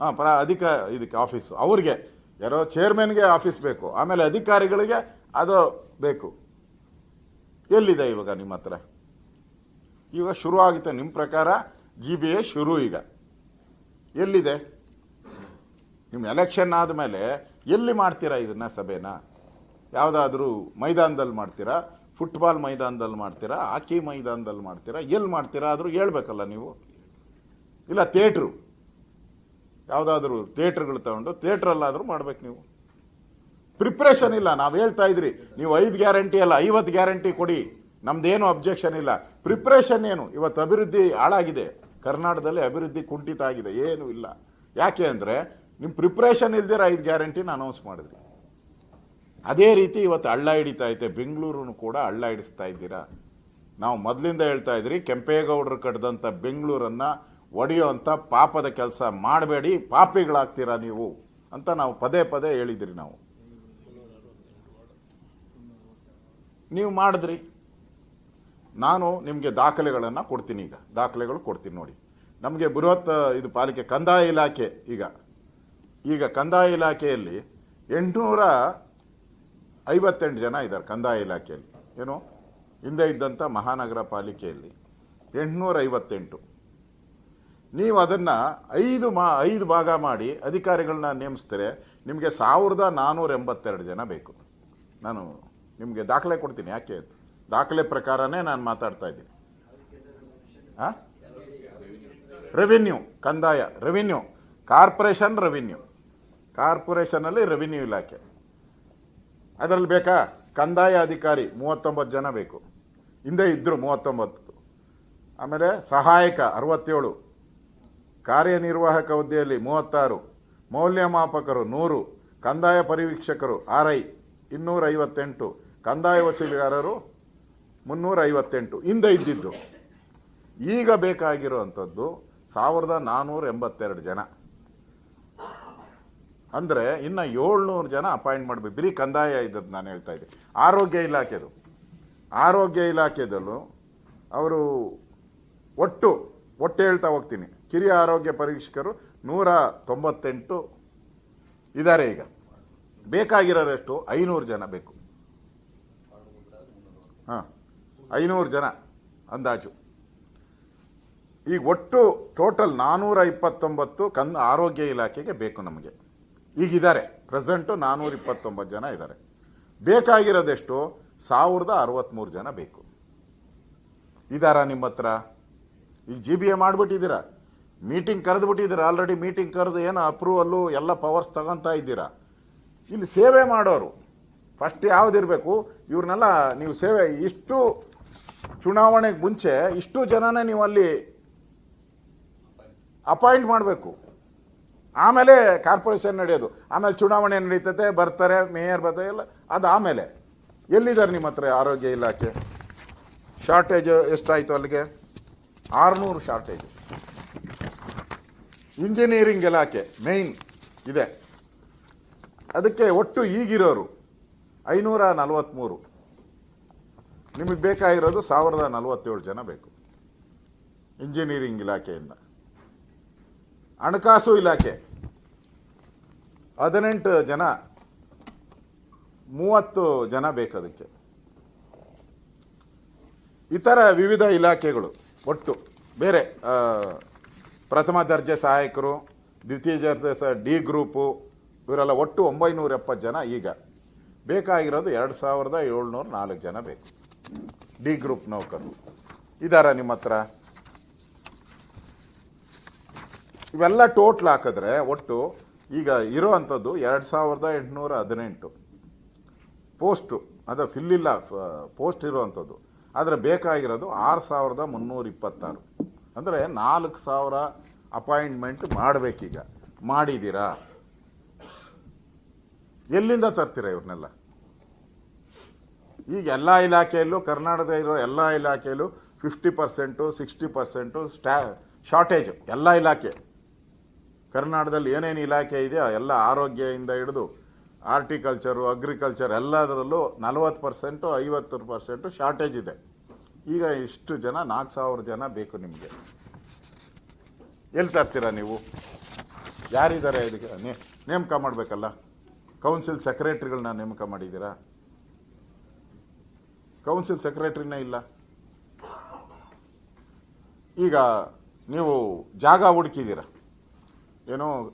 ಹಾಂ ಪ್ರ, ಅಧಿಕ, ಇದಕ್ಕೆ ಆಫೀಸು ಅವ್ರಿಗೆ. ಯಾರೋ ಚೇರ್ಮನ್ಗೆ ಆಫೀಸ್ ಬೇಕು. ಆಮೇಲೆ ಅಧಿಕಾರಿಗಳಿಗೆ ಅದು ಬೇಕು. ಎಲ್ಲಿದೆ ಇವಾಗ ನಿಮ್ಮ ಹತ್ರ? ಇವಾಗ ಶುರು ಆಗುತ್ತೆ ನಿಮ್ಮ ಪ್ರಕಾರ ಜಿ ಬಿ ಎ ಶುರು ಈಗ. ಎಲ್ಲಿದೆ? ನಿಮ್ಮ ಎಲೆಕ್ಷನ್ ಆದಮೇಲೆ ಎಲ್ಲಿ ಮಾಡ್ತೀರಾ ಇದನ್ನ ಸಭೆನ? ಯಾವುದಾದ್ರೂ ಮೈದಾನದಲ್ಲಿ ಮಾಡ್ತೀರಾ? ಫುಟ್ಬಾಲ್ ಮೈದಾನದಲ್ಲಿ ಮಾಡ್ತೀರಾ? ಹಾಕಿ ಮೈದಾನದಲ್ಲಿ ಮಾಡ್ತೀರಾ? ಎಲ್ಲಿ ಮಾಡ್ತೀರಾ ಆದರೂ ಹೇಳ್ಬೇಕಲ್ಲ ನೀವು. ಇಲ್ಲ ಥಿಯೇಟ್ರು ಯಾವುದಾದ್ರೂ ಥಿಯೇಟ್ರ್ಗಳು ತಗೊಂಡು ಥಿಯೇಟ್ರಲ್ಲಾದರೂ ಮಾಡ್ಬೇಕು ನೀವು. ಪ್ರಿಪ್ರೇಷನ್ ಇಲ್ಲ. ನಾವು ಹೇಳ್ತಾ ಇದ್ರಿ, ನೀವು ಐದು ಗ್ಯಾರಂಟಿ ಅಲ್ಲ, ಐವತ್ತು ಗ್ಯಾರಂಟಿ ಕೊಡಿ. ನಮ್ದೇನು ಅಬ್ಜೆಕ್ಷನ್ ಇಲ್ಲ. ಪ್ರಿಪ್ರೇಷನ್ ಏನು? ಇವತ್ತು ಅಭಿವೃದ್ಧಿ ಹಾಳಾಗಿದೆ. ಕರ್ನಾಟಕದಲ್ಲಿ ಅಭಿವೃದ್ಧಿ ಕುಂಠಿತ ಆಗಿದೆ. ಏನು ಇಲ್ಲ. ಯಾಕೆ ಅಂದರೆ ನಿಮ್ಮ ಪ್ರಿಪ್ರೇಷನ್ ಇಲ್ದಿರ ಐದು ಗ್ಯಾರಂಟಿನ ಅನೌನ್ಸ್ ಮಾಡಿದ್ರಿ. ಅದೇ ರೀತಿ ಇವತ್ತು ಹಳ್ಳ ಹಿಡಿತಾ ಐತೆ. ಬೆಂಗಳೂರು ಕೂಡ ಹಳ್ಳ ಹಿಡಿಸ್ತಾ ಇದ್ದೀರಾ? ನಾವು ಮೊದಲಿಂದ ಹೇಳ್ತಾ ಇದ್ರಿ, ಕೆಂಪೇಗೌಡರು ಕಟ್ಟಿದಂಥ ಬೆಂಗಳೂರನ್ನು ಒಡೆಯುವಂಥ ಪಾಪದ ಕೆಲಸ ಮಾಡಬೇಡಿ, ಪಾಪಿಗಳಾಗ್ತೀರಾ ನೀವು? ಅಂತ ನಾವು ಪದೇ ಪದೇ ಹೇಳಿದ್ರಿ ನಾವು. ನೀವು ಮಾಡಿದ್ರಿ. ನಾನು ನಿಮಗೆ ದಾಖಲೆಗಳನ್ನು ಕೊಡ್ತೀನಿ ಈಗ. ದಾಖಲೆಗಳು ಕೊಡ್ತೀನಿ ನೋಡಿ. ನಮಗೆ ಬೃಹತ್ ಇದು ಪಾಲಿಕೆ ಕಂದಾಯ ಇಲಾಖೆ ಈಗ. ಈಗ ಕಂದಾಯ ಇಲಾಖೆಯಲ್ಲಿ ಎಂಟುನೂರ ಐವತ್ತೆಂಟು ಜನ ಇದ್ದಾರೆ ಕಂದಾಯ ಇಲಾಖೆಯಲ್ಲಿ. ಏನು? ಹಿಂದೆ ಇದ್ದಂಥ ಮಹಾನಗರ ಪಾಲಿಕೆಯಲ್ಲಿ ಎಂಟುನೂರ ಐವತ್ತೆಂಟು. ನೀವು ಅದನ್ನು ಐದು ಮಾ, ಐದು ಭಾಗ ಮಾಡಿ ಅಧಿಕಾರಿಗಳನ್ನ ನೇಮಿಸ್ತಾರೆ, ನಿಮಗೆ ಸಾವಿರದ ನಾನ್ನೂರ ಎಂಬತ್ತೆರಡು ಜನ ಬೇಕು. ನಾನು ನಿಮಗೆ ದಾಖಲೆ ಕೊಡ್ತೀನಿ, ಯಾಕೆ ಅಂತ. ದಾಖಲೆ ಪ್ರಕಾರನೇ ನಾನು ಮಾತಾಡ್ತಾ ಇದ್ದೀನಿ. ಹಾಂ ರೆವಿನ್ಯೂ ಕಂದಾಯ ರೆವಿನ್ಯೂ ಕಾರ್ಪೊರೇಷನ್ ರೆವಿನ್ಯೂ ಕಾರ್ಪೊರೇಷನಲ್ಲಿ ರೆವಿನ್ಯೂ ಇಲಾಖೆ. ಅದರಲ್ಲಿ ಬೇಕಾ? ಕಂದಾಯ ಅಧಿಕಾರಿ, ಮೂವತ್ತೊಂಬತ್ತು ಜನ ಬೇಕು. ಹಿಂದೆ ಇದ್ದರು ಮೂವತ್ತೊಂಬತ್ತು. ಆಮೇಲೆ ಸಹಾಯಕ, ಅರವತ್ತೇಳು. ಕಾರ್ಯನಿರ್ವಾಹಕ ಹುದ್ದೆಯಲ್ಲಿ ಮೂವತ್ತಾರು. ಮೌಲ್ಯಮಾಪಕರು ನೂರು. ಕಂದಾಯ ಪರಿವೀಕ್ಷಕರು ಆರ್. ಐ ಇನ್ನೂರ ಐವತ್ತೆಂಟು ಕಂದಾಯ ವಸೂಲಿಗಾರರು ಮುನ್ನೂರ ಐವತ್ತೆಂಟು ಹಿಂದೆ ಇದ್ದಿದ್ದು. ಈಗ ಬೇಕಾಗಿರುವಂಥದ್ದು ಸಾವಿರದ ನಾನ್ನೂರ ಎಂಬತ್ತೆರಡು ಜನ. ಅಂದರೆ ಇನ್ನು ಏಳ್ನೂರು ಜನ ಅಪಾಯಿಂಟ್ ಮಾಡಬೇಕು. ಬರೀ ಕಂದಾಯ ಇದ್ದದ್ದು ನಾನು ಹೇಳ್ತಾ ಇದ್ದೆ. ಆರೋಗ್ಯ ಇಲಾಖೆದು. ಆರೋಗ್ಯ ಇಲಾಖೆದಲ್ಲೂ ಅವರು ಒಟ್ಟು ಒಟ್ಟು ಹೇಳ್ತಾ ಹೋಗ್ತೀನಿ. ಕಿರಿಯ ಆರೋಗ್ಯ ಪರೀಕ್ಷಕರು ನೂರ ತೊಂಬತ್ತೆಂಟು ಇದ್ದಾರೆ ಈಗ. ಬೇಕಾಗಿರೋರೆಷ್ಟು? ಐನೂರು ಜನ ಬೇಕು. ಹಾಂ. ಐನೂರು ಜನ ಅಂದಾಜು. ಈಗ ಒಟ್ಟು ಟೋಟಲ್ ನಾನ್ನೂರ ಇಪ್ಪತ್ತೊಂಬತ್ತು ಕನ್, ಆರೋಗ್ಯ ಇಲಾಖೆಗೆ ಬೇಕು ನಮಗೆ. ಈಗಿದ್ದಾರೆ. ಪ್ರೆಸೆಂಟು ನಾನ್ನೂರ ಇಪ್ಪತ್ತೊಂಬತ್ತು ಜನ ಇದ್ದಾರೆ. ಬೇಕಾಗಿರೋದೆಷ್ಟು? ಸಾವಿರದ ಅರವತ್ತ್ಮೂರು ಜನ ಬೇಕು. ಇದ್ದಾರಾ ನಿಮ್ಮ ಹತ್ರ? ಈಗ ಜಿ ಬಿ ಎ ಮಾಡಿಬಿಟ್ಟಿದ್ದೀರಾ? ಮೀಟಿಂಗ್ ಕರೆದುಬಿಟ್ಟಿದ್ದೀರಾ? ಆಲ್ರೆಡಿ ಮೀಟಿಂಗ್ ಕರೆದು ಏನು ಅಪ್ರೂವಲ್ಲು ಎಲ್ಲ ಪವರ್ಸ್ ತಗೊತಾ ಇದ್ದೀರಾ? ಇಲ್ಲಿ ಸೇವೆ ಮಾಡೋರು. ಫಸ್ಟ್ ಯಾವುದಿರಬೇಕು? ಇವ್ರನ್ನೆಲ್ಲ ನೀವು ಸೇವೆ, ಇಷ್ಟು ಚುನಾವಣೆಗೆ ಮುಂಚೆ ಇಷ್ಟು ಜನನೇ ನೀವು ಅಲ್ಲಿ ಅಪಾಯಿಂಟ್ ಮಾಡಬೇಕು. ಆಮೇಲೆ ಕಾರ್ಪೊರೇಷನ್ ನಡೆಯೋದು. ಆಮೇಲೆ ಚುನಾವಣೆ ನಡೀತದೆ, ಬರ್ತಾರೆ, ಮೇಯರ್ ಬರ್ತಾರೆ, ಎಲ್ಲ ಅದು ಆಮೇಲೆ ಎಲ್ಲಿದ್ದಾರೆ ನಿಮ್ಮ ಹತ್ರ ಆರೋಗ್ಯ ಇಲಾಖೆ? ಶಾರ್ಟೇಜ್ ಎಷ್ಟಾಯಿತು ಅಲ್ಲಿಗೆ? ಆರುನೂರು ಶಾರ್ಟೇಜ್. ಇಂಜಿನಿಯರಿಂಗ್ ಇಲಾಖೆ ಮೇನ್ ಇದೆ. ಅದಕ್ಕೆ ಒಟ್ಟು ಈಗಿರೋರು ಐನೂರ ನಲವತ್ತ್ಮೂರು ನಿಮಗೆ ಬೇಕಾಗಿರೋದು ಸಾವಿರದ ನಲವತ್ತೇಳು ಜನ ಬೇಕು. ಇಂಜಿನಿಯರಿಂಗ್ ಇಲಾಖೆಯಿಂದ. ಹಣಕಾಸು ಇಲಾಖೆ. ಹದಿನೆಂಟು ಜನ, ಮೂವತ್ತು ಜನ ಬೇಕು ಅದಕ್ಕೆ. ಇತರ ವಿವಿಧ ಇಲಾಖೆಗಳು ಒಟ್ಟು, ಬೇರೆ ಪ್ರಥಮ ದರ್ಜೆ ಸಹಾಯಕರು, ದ್ವಿತೀಯ ದರ್ಜೆ ಸಹ ಡಿ ಗ್ರೂಪು, ಇವರೆಲ್ಲ ಒಟ್ಟು ಒಂಬೈನೂರ ಎಪ್ಪತ್ತು ಜನ ಈಗ. ಬೇಕಾಗಿರೋದು ಎರಡು ಸಾವಿರದ ಏಳ್ನೂರ ನಾಲ್ಕು ಜನ ಬೇಕು. ಡಿ ಗ್ರೂಪ್ ನೌಕರರು ಇದಾರ ನಿಮ್ಮ ಹತ್ರ? ಇವೆಲ್ಲ ಟೋಟ್ಲ್ ಹಾಕಿದ್ರೆ ಒಟ್ಟು ಈಗ ಇರೋ ಅಂಥದ್ದು ಎರಡು ಸಾವಿರದ ಎಂಟುನೂರ ಹದಿನೆಂಟು. ಪೋಸ್ಟು ಅದು ಫಿಲ್ ಇಲ್ಲ ಪೋಸ್ಟ್ ಇರುವಂಥದ್ದು ಆದರೆ ಬೇಕಾಗಿರೋದು ಆರು ಸಾವಿರದ ಮುನ್ನೂರ ಇಪ್ಪತ್ತಾರು. ಅಂದರೆ ನಾಲ್ಕು ಸಾವಿರ ಅಪಾಯಿಂಟ್ಮೆಂಟ್ ಮಾಡಬೇಕೀಗ. ಮಾಡಿದ್ದೀರಾ ಎಲ್ಲಿಂದ ತರ್ತೀರಾ ಇವ್ರನ್ನೆಲ್ಲ? ಈಗ ಎಲ್ಲ ಇಲಾಖೆಯಲ್ಲೂ, ಕರ್ನಾಟಕದ ಇರೋ ಎಲ್ಲ ಇಲಾಖೆಯಲ್ಲೂ fifty percent sixty percent staff shortage ಎಲ್ಲ ಇಲಾಖೆ. ಕರ್ನಾಟಕದಲ್ಲಿ ಏನೇನು ಇಲಾಖೆ ಇದೆಯೋ ಎಲ್ಲ ಆರೋಗ್ಯದಿಂದ ಹಿಡಿದು ಆರ್ಟಿಕಲ್ಚರು ಅಗ್ರಿಕಲ್ಚರ್ ಎಲ್ಲದರಲ್ಲೂ ನಲವತ್ತು ಪರ್ಸೆಂಟು ಐವತ್ತು ಪರ್ಸೆಂಟು ಶಾರ್ಟೇಜ್ ಇದೆ. ಈಗ ಇಷ್ಟು ಜನ, ನಾಲ್ಕು ಸಾವಿರ ಜನ ಬೇಕು ನಿಮಗೆ. ಎಲ್ಲಿ ತರ್ತೀರಾ ನೀವು? ಯಾರಿದ್ದಾರೆ ಇದಕ್ಕೆ? ನೇಮಕ ಮಾಡಬೇಕಲ್ಲ? ಕೌನ್ಸಿಲ್ ಸೆಕ್ರೆಟ್ರಿಗಳನ್ನ ನೇಮಕ ಮಾಡಿದ್ದೀರಾ? ಕೌನ್ಸಿಲ್ ಸೆಕ್ರೆಟರಿನೇ ಇಲ್ಲ. ಈಗ ನೀವು ಜಾಗ ಹುಡುಕಿದ್ದೀರಾ ಏನೋ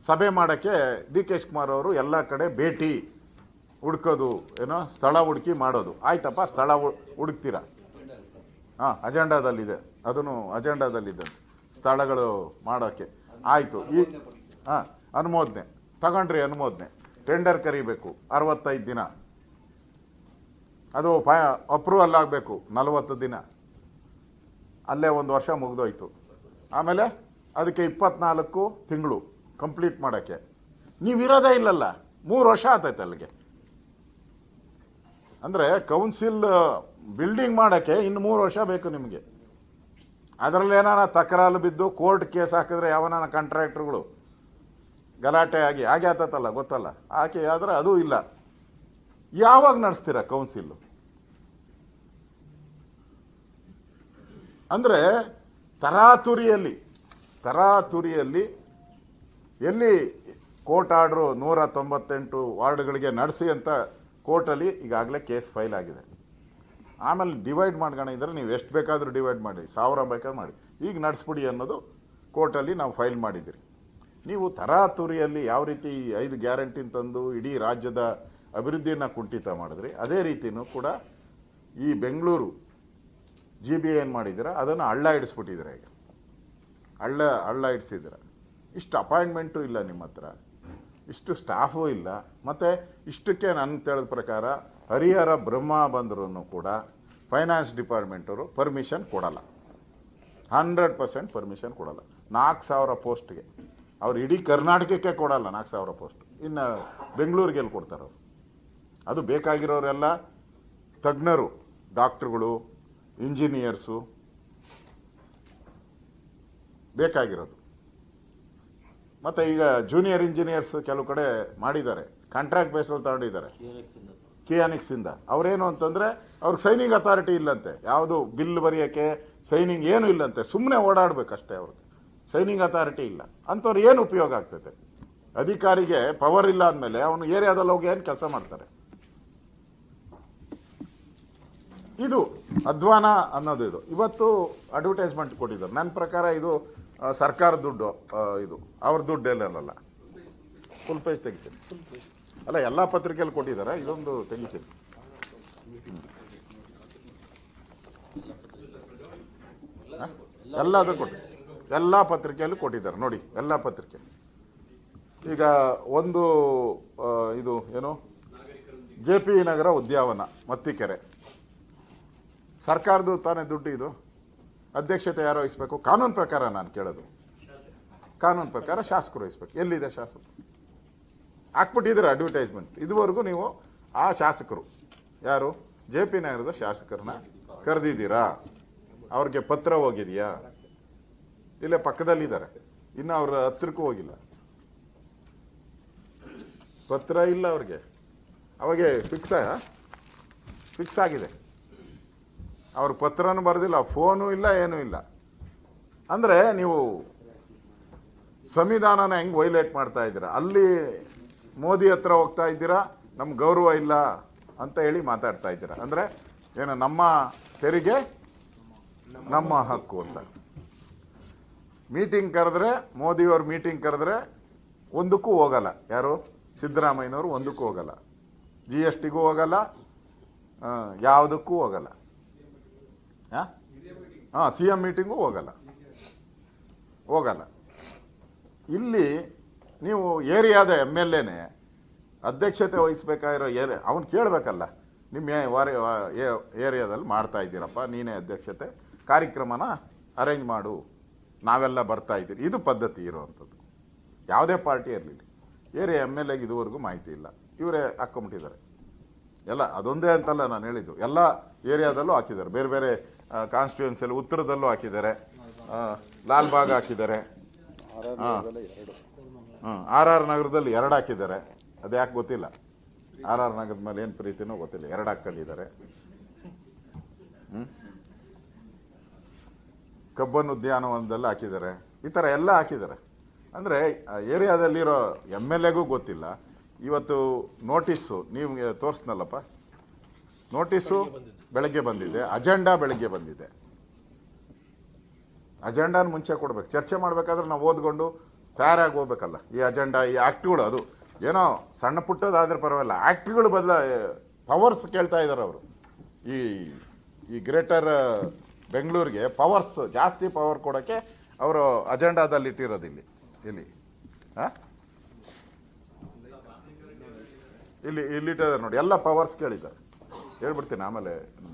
ಸಭೆ ಮಾಡೋಕ್ಕೆ ಡಿ ಕೆ ಶಿವಕುಮಾರ್ ಅವರು ಎಲ್ಲ ಕಡೆ ಭೇಟಿ ಹುಡ್ಕೋದು, ಏನೋ, ಸ್ಥಳ ಹುಡುಕಿ ಮಾಡೋದು. ಆಯ್ತಪ್ಪ, ಸ್ಥಳ ಹುಡುಕ್ತೀರಾ? ಹಾಂ, ಅಜೆಂಡಾದಲ್ಲಿದೆ. ಅದನ್ನು ಅಜೆಂಡಾದಲ್ಲಿದೆ. ಸ್ಥಳಗಳು ಮಾಡೋಕ್ಕೆ. ಆಯಿತು. ಈ, ಹಾಂ, ಅನುಮೋದನೆ. ತಗೊಂಡ್ರಿ ಅನುಮೋದನೆ. ಟೆಂಡರ್ ಕರಿಬೇಕು. ಅರವತ್ತೈದು ದಿನ. ಅದು ಪ ಅಪ್ರೂವಲ್ ಆಗಬೇಕು, ನಲವತ್ತು ದಿನ. ಅಲ್ಲೇ ಒಂದು ವರ್ಷ ಮುಗಿದೋಯ್ತು. ಆಮೇಲೆ ಅದಕ್ಕೆ ಇಪ್ಪತ್ನಾಲ್ಕು ತಿಂಗಳು ಕಂಪ್ಲೀಟ್ ಮಾಡೋಕ್ಕೆ. ನೀವಿರೋದೇ ಇಲ್ಲಲ್ಲ, ಮೂರು ವರ್ಷ ಆತೈತೆ ಅಲ್ಲಿಗೆ. ಅಂದರೆ ಕೌನ್ಸಿಲ್ ಬಿಲ್ಡಿಂಗ್ ಮಾಡೋಕ್ಕೆ ಇನ್ನು ಮೂರು ವರ್ಷ ಬೇಕು ನಿಮಗೆ. ಅದರಲ್ಲಿ ಏನಾರ ತಕರಾರು ಬಿದ್ದು ಕೋರ್ಟ್ ಕೇಸ್ ಹಾಕಿದ್ರೆ ಯಾವನಾರ ಕಾಂಟ್ರಾಕ್ಟ್ರುಗಳು ಗಲಾಟೆ ಆಗಿ ಹಾಗೆ ಆತತ್ತಲ್ಲ ಗೊತ್ತಲ್ಲ? ಆಕೆ ಆದರೆ ಅದೂ ಇಲ್ಲ. ಯಾವಾಗ ನಡೆಸ್ತೀರಾ ಕೌನ್ಸಿಲ್ ಅಂದರೆ ತರಾತುರಿಯಲ್ಲಿ ತರಾತುರಿಯಲ್ಲಿ ಎಲ್ಲಿ ಕೋರ್ಟ್ ಆರ್ಡ್ರು ನೂರ ತೊಂಬತ್ತೆಂಟು ವಾರ್ಡ್ಗಳಿಗೆ ನಡೆಸಿ ಅಂತ ಕೋರ್ಟಲ್ಲಿ ಈಗಾಗಲೇ ಕೇಸ್ ಫೈಲ್ ಆಗಿದೆ. ಆಮೇಲೆ ಡಿವೈಡ್ ಮಾಡ್ಕೊಂಡಿದ್ರೆ ನೀವು ಎಷ್ಟು ಬೇಕಾದರೂ ಡಿವೈಡ್ ಮಾಡಿ, ಸಾವಿರ ಬೇಕಾದ್ರೂ ಮಾಡಿ. ಈಗ ನಡೆಸ್ಬಿಡಿ ಅನ್ನೋದು ಕೋರ್ಟಲ್ಲಿ ನಾವು ಫೈಲ್ ಮಾಡಿದ್ದೀರಿ. ನೀವು ತರಾತುರಿಯಲ್ಲಿ ಯಾವ ರೀತಿ ಐದು ಗ್ಯಾರಂಟಿನ ತಂದು ಇಡೀ ರಾಜ್ಯದ ಅಭಿವೃದ್ಧಿಯನ್ನು ಕುಂಠಿತ ಮಾಡಿದ್ರಿ, ಅದೇ ರೀತಿಯೂ ಕೂಡ ಈ ಬೆಂಗಳೂರು ಜಿ ಬಿ ಏನು ಮಾಡಿದ್ದೀರಾ? ಅದನ್ನು ಹಳ್ಳ ಇಡಿಸ್ಬಿಟ್ಟಿದ್ದೀರ ಈಗ? ಹಳ್ಳ ಹಳ್ಳ ಇಡಿಸಿದ್ದೀರ ಇಷ್ಟು ಅಪಾಯಿಂಟ್ಮೆಂಟು ಇಲ್ಲ ನಿಮ್ಮ ಹತ್ರ. ಇಷ್ಟು ಸ್ಟಾಫು ಇಲ್ಲ. ಮತ್ತು ಇಷ್ಟಕ್ಕೆ ನನ್ನ ತಿಳಿದ ಪ್ರಕಾರ ಹರಿಹರ ಬ್ರಹ್ಮ ಬಂದರೂ ಕೂಡ ಫೈನಾನ್ಸ್ ಡಿಪಾರ್ಟ್ಮೆಂಟವರು ಪರ್ಮಿಷನ್ ಕೊಡಲ್ಲ. ಹಂಡ್ರೆಡ್ ಪರ್ಸೆಂಟ್ ಪರ್ಮಿಷನ್ ಕೊಡಲ್ಲ. ನಾಲ್ಕು ಸಾವಿರ ಪೋಸ್ಟ್ಗೆ. ಅವ್ರು ಇಡೀ ಕರ್ನಾಟಕಕ್ಕೆ ಕೊಡಲ್ಲ ನಾಲ್ಕು ಸಾವಿರ ಪೋಸ್ಟ್. ಇನ್ನು ಬೆಂಗಳೂರಿಗೆ ಎಲ್ಲಿ ಕೊಡ್ತಾರೆ ಅದು ಬೇಕಾಗಿರೋರೆಲ್ಲ ತಜ್ಞರು, ಡಾಕ್ಟ್ರುಗಳು ಇಂಜಿನಿಯರ್ಸು ಬೇಕಾಗಿರೋದು. ಮತ್ತು ಈಗ ಜೂನಿಯರ್ ಇಂಜಿನಿಯರ್ಸ್ ಕೆಲವು ಕಡೆ ಮಾಡಿದ್ದಾರೆ. ಕಾಂಟ್ರಾಕ್ಟ್ ಬೇಸಲ್ಲಿ ತಗೊಂಡಿದ್ದಾರೆ. ಕಿಯಾನಿಕ್ಸಿಂದ ಅವರೇನು ಅಂತಂದರೆ ಅವ್ರಿಗೆ ಸೈನಿಂಗ್ ಅಥಾರಿಟಿ ಇಲ್ಲಂತೆ. ಯಾವುದು ಬಿಲ್ ಬರೆಯೋಕ್ಕೆ ಸೈನಿಂಗ್ ಏನೂ ಇಲ್ಲಂತೆ. ಸುಮ್ಮನೆ ಓಡಾಡಬೇಕಷ್ಟೇ ಅವ್ರಿಗೆ ಸೈನಿಂಗ್ ಅಥಾರಿಟಿ ಇಲ್ಲ. ಅಂಥವ್ರು ಏನು ಉಪಯೋಗ ಆಗ್ತೈತೆ? ಅಧಿಕಾರಿಗೆ ಪವರ್ ಇಲ್ಲ ಅಂದಮೇಲೆ ಅವನು ಏರಿಯಾದಲ್ಲಿ ಹೋಗಿ ಏನು ಕೆಲಸ ಮಾಡ್ತಾರೆ? ಇದು ಅಧ್ವಾನ ಅನ್ನೋದು ಇದು. ಇವತ್ತು ಅಡ್ವರ್ಟೈಸ್ಮೆಂಟ್ ಕೊಟ್ಟಿದ್ದಾರೆ. ನನ್ನ ಪ್ರಕಾರ ಇದು ಸರ್ಕಾರ ದುಡ್ಡು ಇದು. ಅವ್ರ ದುಡ್ಡು ಎಲ್ಲಲ್ಲ ಫುಲ್ ಪೇಜ್ ತೆಗಿತೀನಿ. ಅಲ್ಲ, ಎಲ್ಲ ಪತ್ರಿಕೆಯಲ್ಲಿ ಕೊಟ್ಟಿದ್ದಾರೆ. ಇದೊಂದು ತೆಗಿತೀನಿ? ಎಲ್ಲದು ಕೊಟ್ಟು. ಎಲ್ಲ ಪತ್ರಿಕೆಯಲ್ಲೂ ಕೊಟ್ಟಿದ್ದಾರೆ. ನೋಡಿ, ಎಲ್ಲ ಪತ್ರಿಕೆ. ಈಗ ಒಂದು ಇದು ಏನು? ಜೆ ಪಿ ನಗರ ಉದ್ಯಾವನ, ಮತ್ತಿಕೆರೆ. ಸರ್ಕಾರದ್ದು ತಾನೇ ದುಡ್ಡು ಇದು. ಅಧ್ಯಕ್ಷತೆ ಯಾರು ವಹಿಸ್ಬೇಕು? ಕಾನೂನು ಪ್ರಕಾರ ನಾನು ಕೇಳೋದು. ಕಾನೂನು ಪ್ರಕಾರ ಶಾಸಕರು ವಹಿಸ್ಬೇಕು. ಎಲ್ಲಿದೆ ಶಾಸಕರು ಹಾಕ್ಬಿಟ್ಟಿದ್ದೀರ ಅಡ್ವರ್ಟೈಸ್ಮೆಂಟ್ ಇದುವರೆಗೂ ನೀವು ಆ ಶಾಸಕರು. ಯಾರು? ಜೆ ಪಿ ನಗರದ ಶಾಸಕರನ್ನ ಕರೆದಿದ್ದೀರಾ? ಅವ್ರಿಗೆ ಪತ್ರ ಹೋಗಿದೆಯಾ? ಇಲ್ಲೇ ಪಕ್ಕದಲ್ಲಿದ್ದಾರೆ. ಇನ್ನು ಅವ್ರ ಹತ್ರಕ್ಕೂ ಹೋಗಿಲ್ಲ. ಪತ್ರ ಇಲ್ಲ ಅವ್ರಿಗೆ. ಅವಾಗೆ ಫಿಕ್ಸ್ ಫಿಕ್ಸ್ ಆಗಿದೆ. ಅವ್ರ ಪತ್ರನೂ ಬರೆದಿಲ್ಲ, ಫೋನು ಇಲ್ಲ, ಏನೂ ಇಲ್ಲ. ಅಂದರೆ ನೀವು ಸಂವಿಧಾನನ ಹೆಂಗೆ ವೈಲೇಟ್ ಮಾಡ್ತಾ ಇದ್ದೀರಾ? ಅಲ್ಲಿ ಮೋದಿ ಹತ್ರ ಹೋಗ್ತಾ ಇದ್ದೀರಾ? ನಮ್ಮ ಗೌರವ ಇಲ್ಲ ಅಂತ ಹೇಳಿ ಮಾತಾಡ್ತಾ ಇದ್ದೀರಾ? ಅಂದರೆ ಏನು ನಮ್ಮ ತೆರಿಗೆ, ನಮ್ಮ ಹಕ್ಕು ಅಂತ. ಮೀಟಿಂಗ್ ಕರೆದ್ರೆ, ಮೋದಿಯವ್ರ ಮೀಟಿಂಗ್ ಕರೆದ್ರೆ ಒಂದಕ್ಕೂ ಹೋಗಲ್ಲ. ಯಾರು? ಸಿದ್ದರಾಮಯ್ಯನವರು ಒಂದಕ್ಕೂ ಹೋಗಲ್ಲ. ಜಿ ಎಸ್ ಟಿಗೂ ಹೋಗಲ್ಲ. ಯಾವುದಕ್ಕೂ ಹೋಗಲ್ಲ. ಹಾಂ? ಸಿ ಎಂ ಮೀಟಿಂಗೂ ಹೋಗಲ್ಲ. ಹೋಗಲ್ಲ. ಇಲ್ಲಿ ನೀವು ಏರಿಯಾದ ಎಂ ಎಲ್ ಎನೇ ಅಧ್ಯಕ್ಷತೆ ವಹಿಸ್ಬೇಕಾಗಿರೋ ಏರಿಯಾ ಅವನು ಕೇಳಬೇಕಲ್ಲ ನಿಮ್ಮ ವಾರ- ಏರಿಯಾದಲ್ಲಿ ಮಾಡ್ತಾ ಇದ್ದೀರಪ್ಪ, ನೀನೇ ಅಧ್ಯಕ್ಷತೆ, ಕಾರ್ಯಕ್ರಮನ ಅರೇಂಜ್ ಮಾಡು, ನಾವೆಲ್ಲ ಬರ್ತಾ ಇದ್ದೀರಿ. ಇದು ಪದ್ಧತಿ ಇರುವಂಥದ್ದು. ಯಾವುದೇ ಪಾರ್ಟಿ ಇರಲಿ ಏರಿಯಾ ಎಂ ಎಲ್ ಎಗೆ ಇದುವರೆಗೂ ಮಾಹಿತಿ ಇಲ್ಲ. ಇವರೇ ಹಾಕ್ಕೊಂಬಿಟ್ಟಿದ್ದಾರೆ. ಎಲ್ಲ, ಅದೊಂದೇ ಅಂತಲ್ಲ ನಾನು ಹೇಳಿದ್ದು. ಎಲ್ಲ ಏರಿಯಾದಲ್ಲೂ ಹಾಕಿದ್ದಾರೆ. ಬೇರೆ ಬೇರೆ ಕಾನ್ಸ್ಟಿಟ್ಯೂನ್ಸಿಯಲ್ಲಿ ಉತ್ತರದಲ್ಲೂ ಹಾಕಿದ್ದಾರೆ. ಲಾಲ್ಬಾಗ್ ಹಾಕಿದ್ದಾರೆ. ಆರ್ ಆರ್ ನಗರದಲ್ಲಿ ಎರಡು ಹಾಕಿದ್ದಾರೆ. ಅದು ಯಾಕೆ ಗೊತ್ತಿಲ್ಲ. ಆರ್ ಆರ್ ನಗರದ ಮೇಲೆ ಏನು ಪ್ರೀತಿನೋ ಗೊತ್ತಿಲ್ಲ. ಎರಡು ಹಾಕೊಂಡಿದ್ದಾರೆ? ಕಬ್ಬನ್ ಉದ್ಯಾನವನದಲ್ಲಿ ಹಾಕಿದ್ದಾರೆ. ಈ ಥರ ಎಲ್ಲ ಹಾಕಿದ್ದಾರೆ. ಅಂದರೆ ಏರಿಯಾದಲ್ಲಿರೋ ಎಂ ಎಲ್ ಎಗೂ ಗೊತ್ತಿಲ್ಲ. ಇವತ್ತು ನೋಟಿಸ್ಸು ನೀವು, ತೋರಿಸ್ನಲ್ಲಪ್ಪ? ನೋಟಿಸು ಬೆಳಗ್ಗೆ ಬಂದಿದೆ, ಅಜೆಂಡಾ ಬೆಳಗ್ಗೆ ಬಂದಿದೆ. ಅಜೆಂಡಾನ ಮುಂಚೆ ಕೊಡ್ಬೇಕು. ಚರ್ಚೆ ಮಾಡಬೇಕಾದ್ರೆ ನಾವು ಓದ್ಕೊಂಡು ತಯಾರಾಗಿ ಹೋಗ್ಬೇಕಲ್ಲ. ಈ ಅಜೆಂಡಾ, ಈ ಆಕ್ಟ್ಗಳು ಅದು. ಏನೋ ಸಣ್ಣ ಪುಟ್ಟದಾದ್ರೆ ಪರವಾಗಿಲ್ಲ. ಆಕ್ಟ್ಗಳು ಬದಲ, ಪವರ್ಸ್ ಕೇಳ್ತಾ ಇದ್ದಾರೆ ಅವರು. ಈ ಈ ಗ್ರೇಟರ್ ಬೆಂಗಳೂರಿಗೆ ಪವರ್ಸ್, ಜಾಸ್ತಿ ಪವರ್ ಕೊಡೋಕ್ಕೆ ಅವರು ಅಜೆಂಡಾದಲ್ಲಿ ಇಟ್ಟಿರೋದು ಇಲ್ಲಿ. ಇಲ್ಲಿ. ಹಾಂ ಇಲ್ಲಿ ಇಲ್ಲಿಟ್ಟಿದ್ದಾರೆ ನೋಡಿ. ಎಲ್ಲ ಪವರ್ಸ್ ಕೇಳಿದ್ದಾರೆ. ಹೇಳ್ಬಿಡ್ತೀನಿ ಆಮೇಲೆ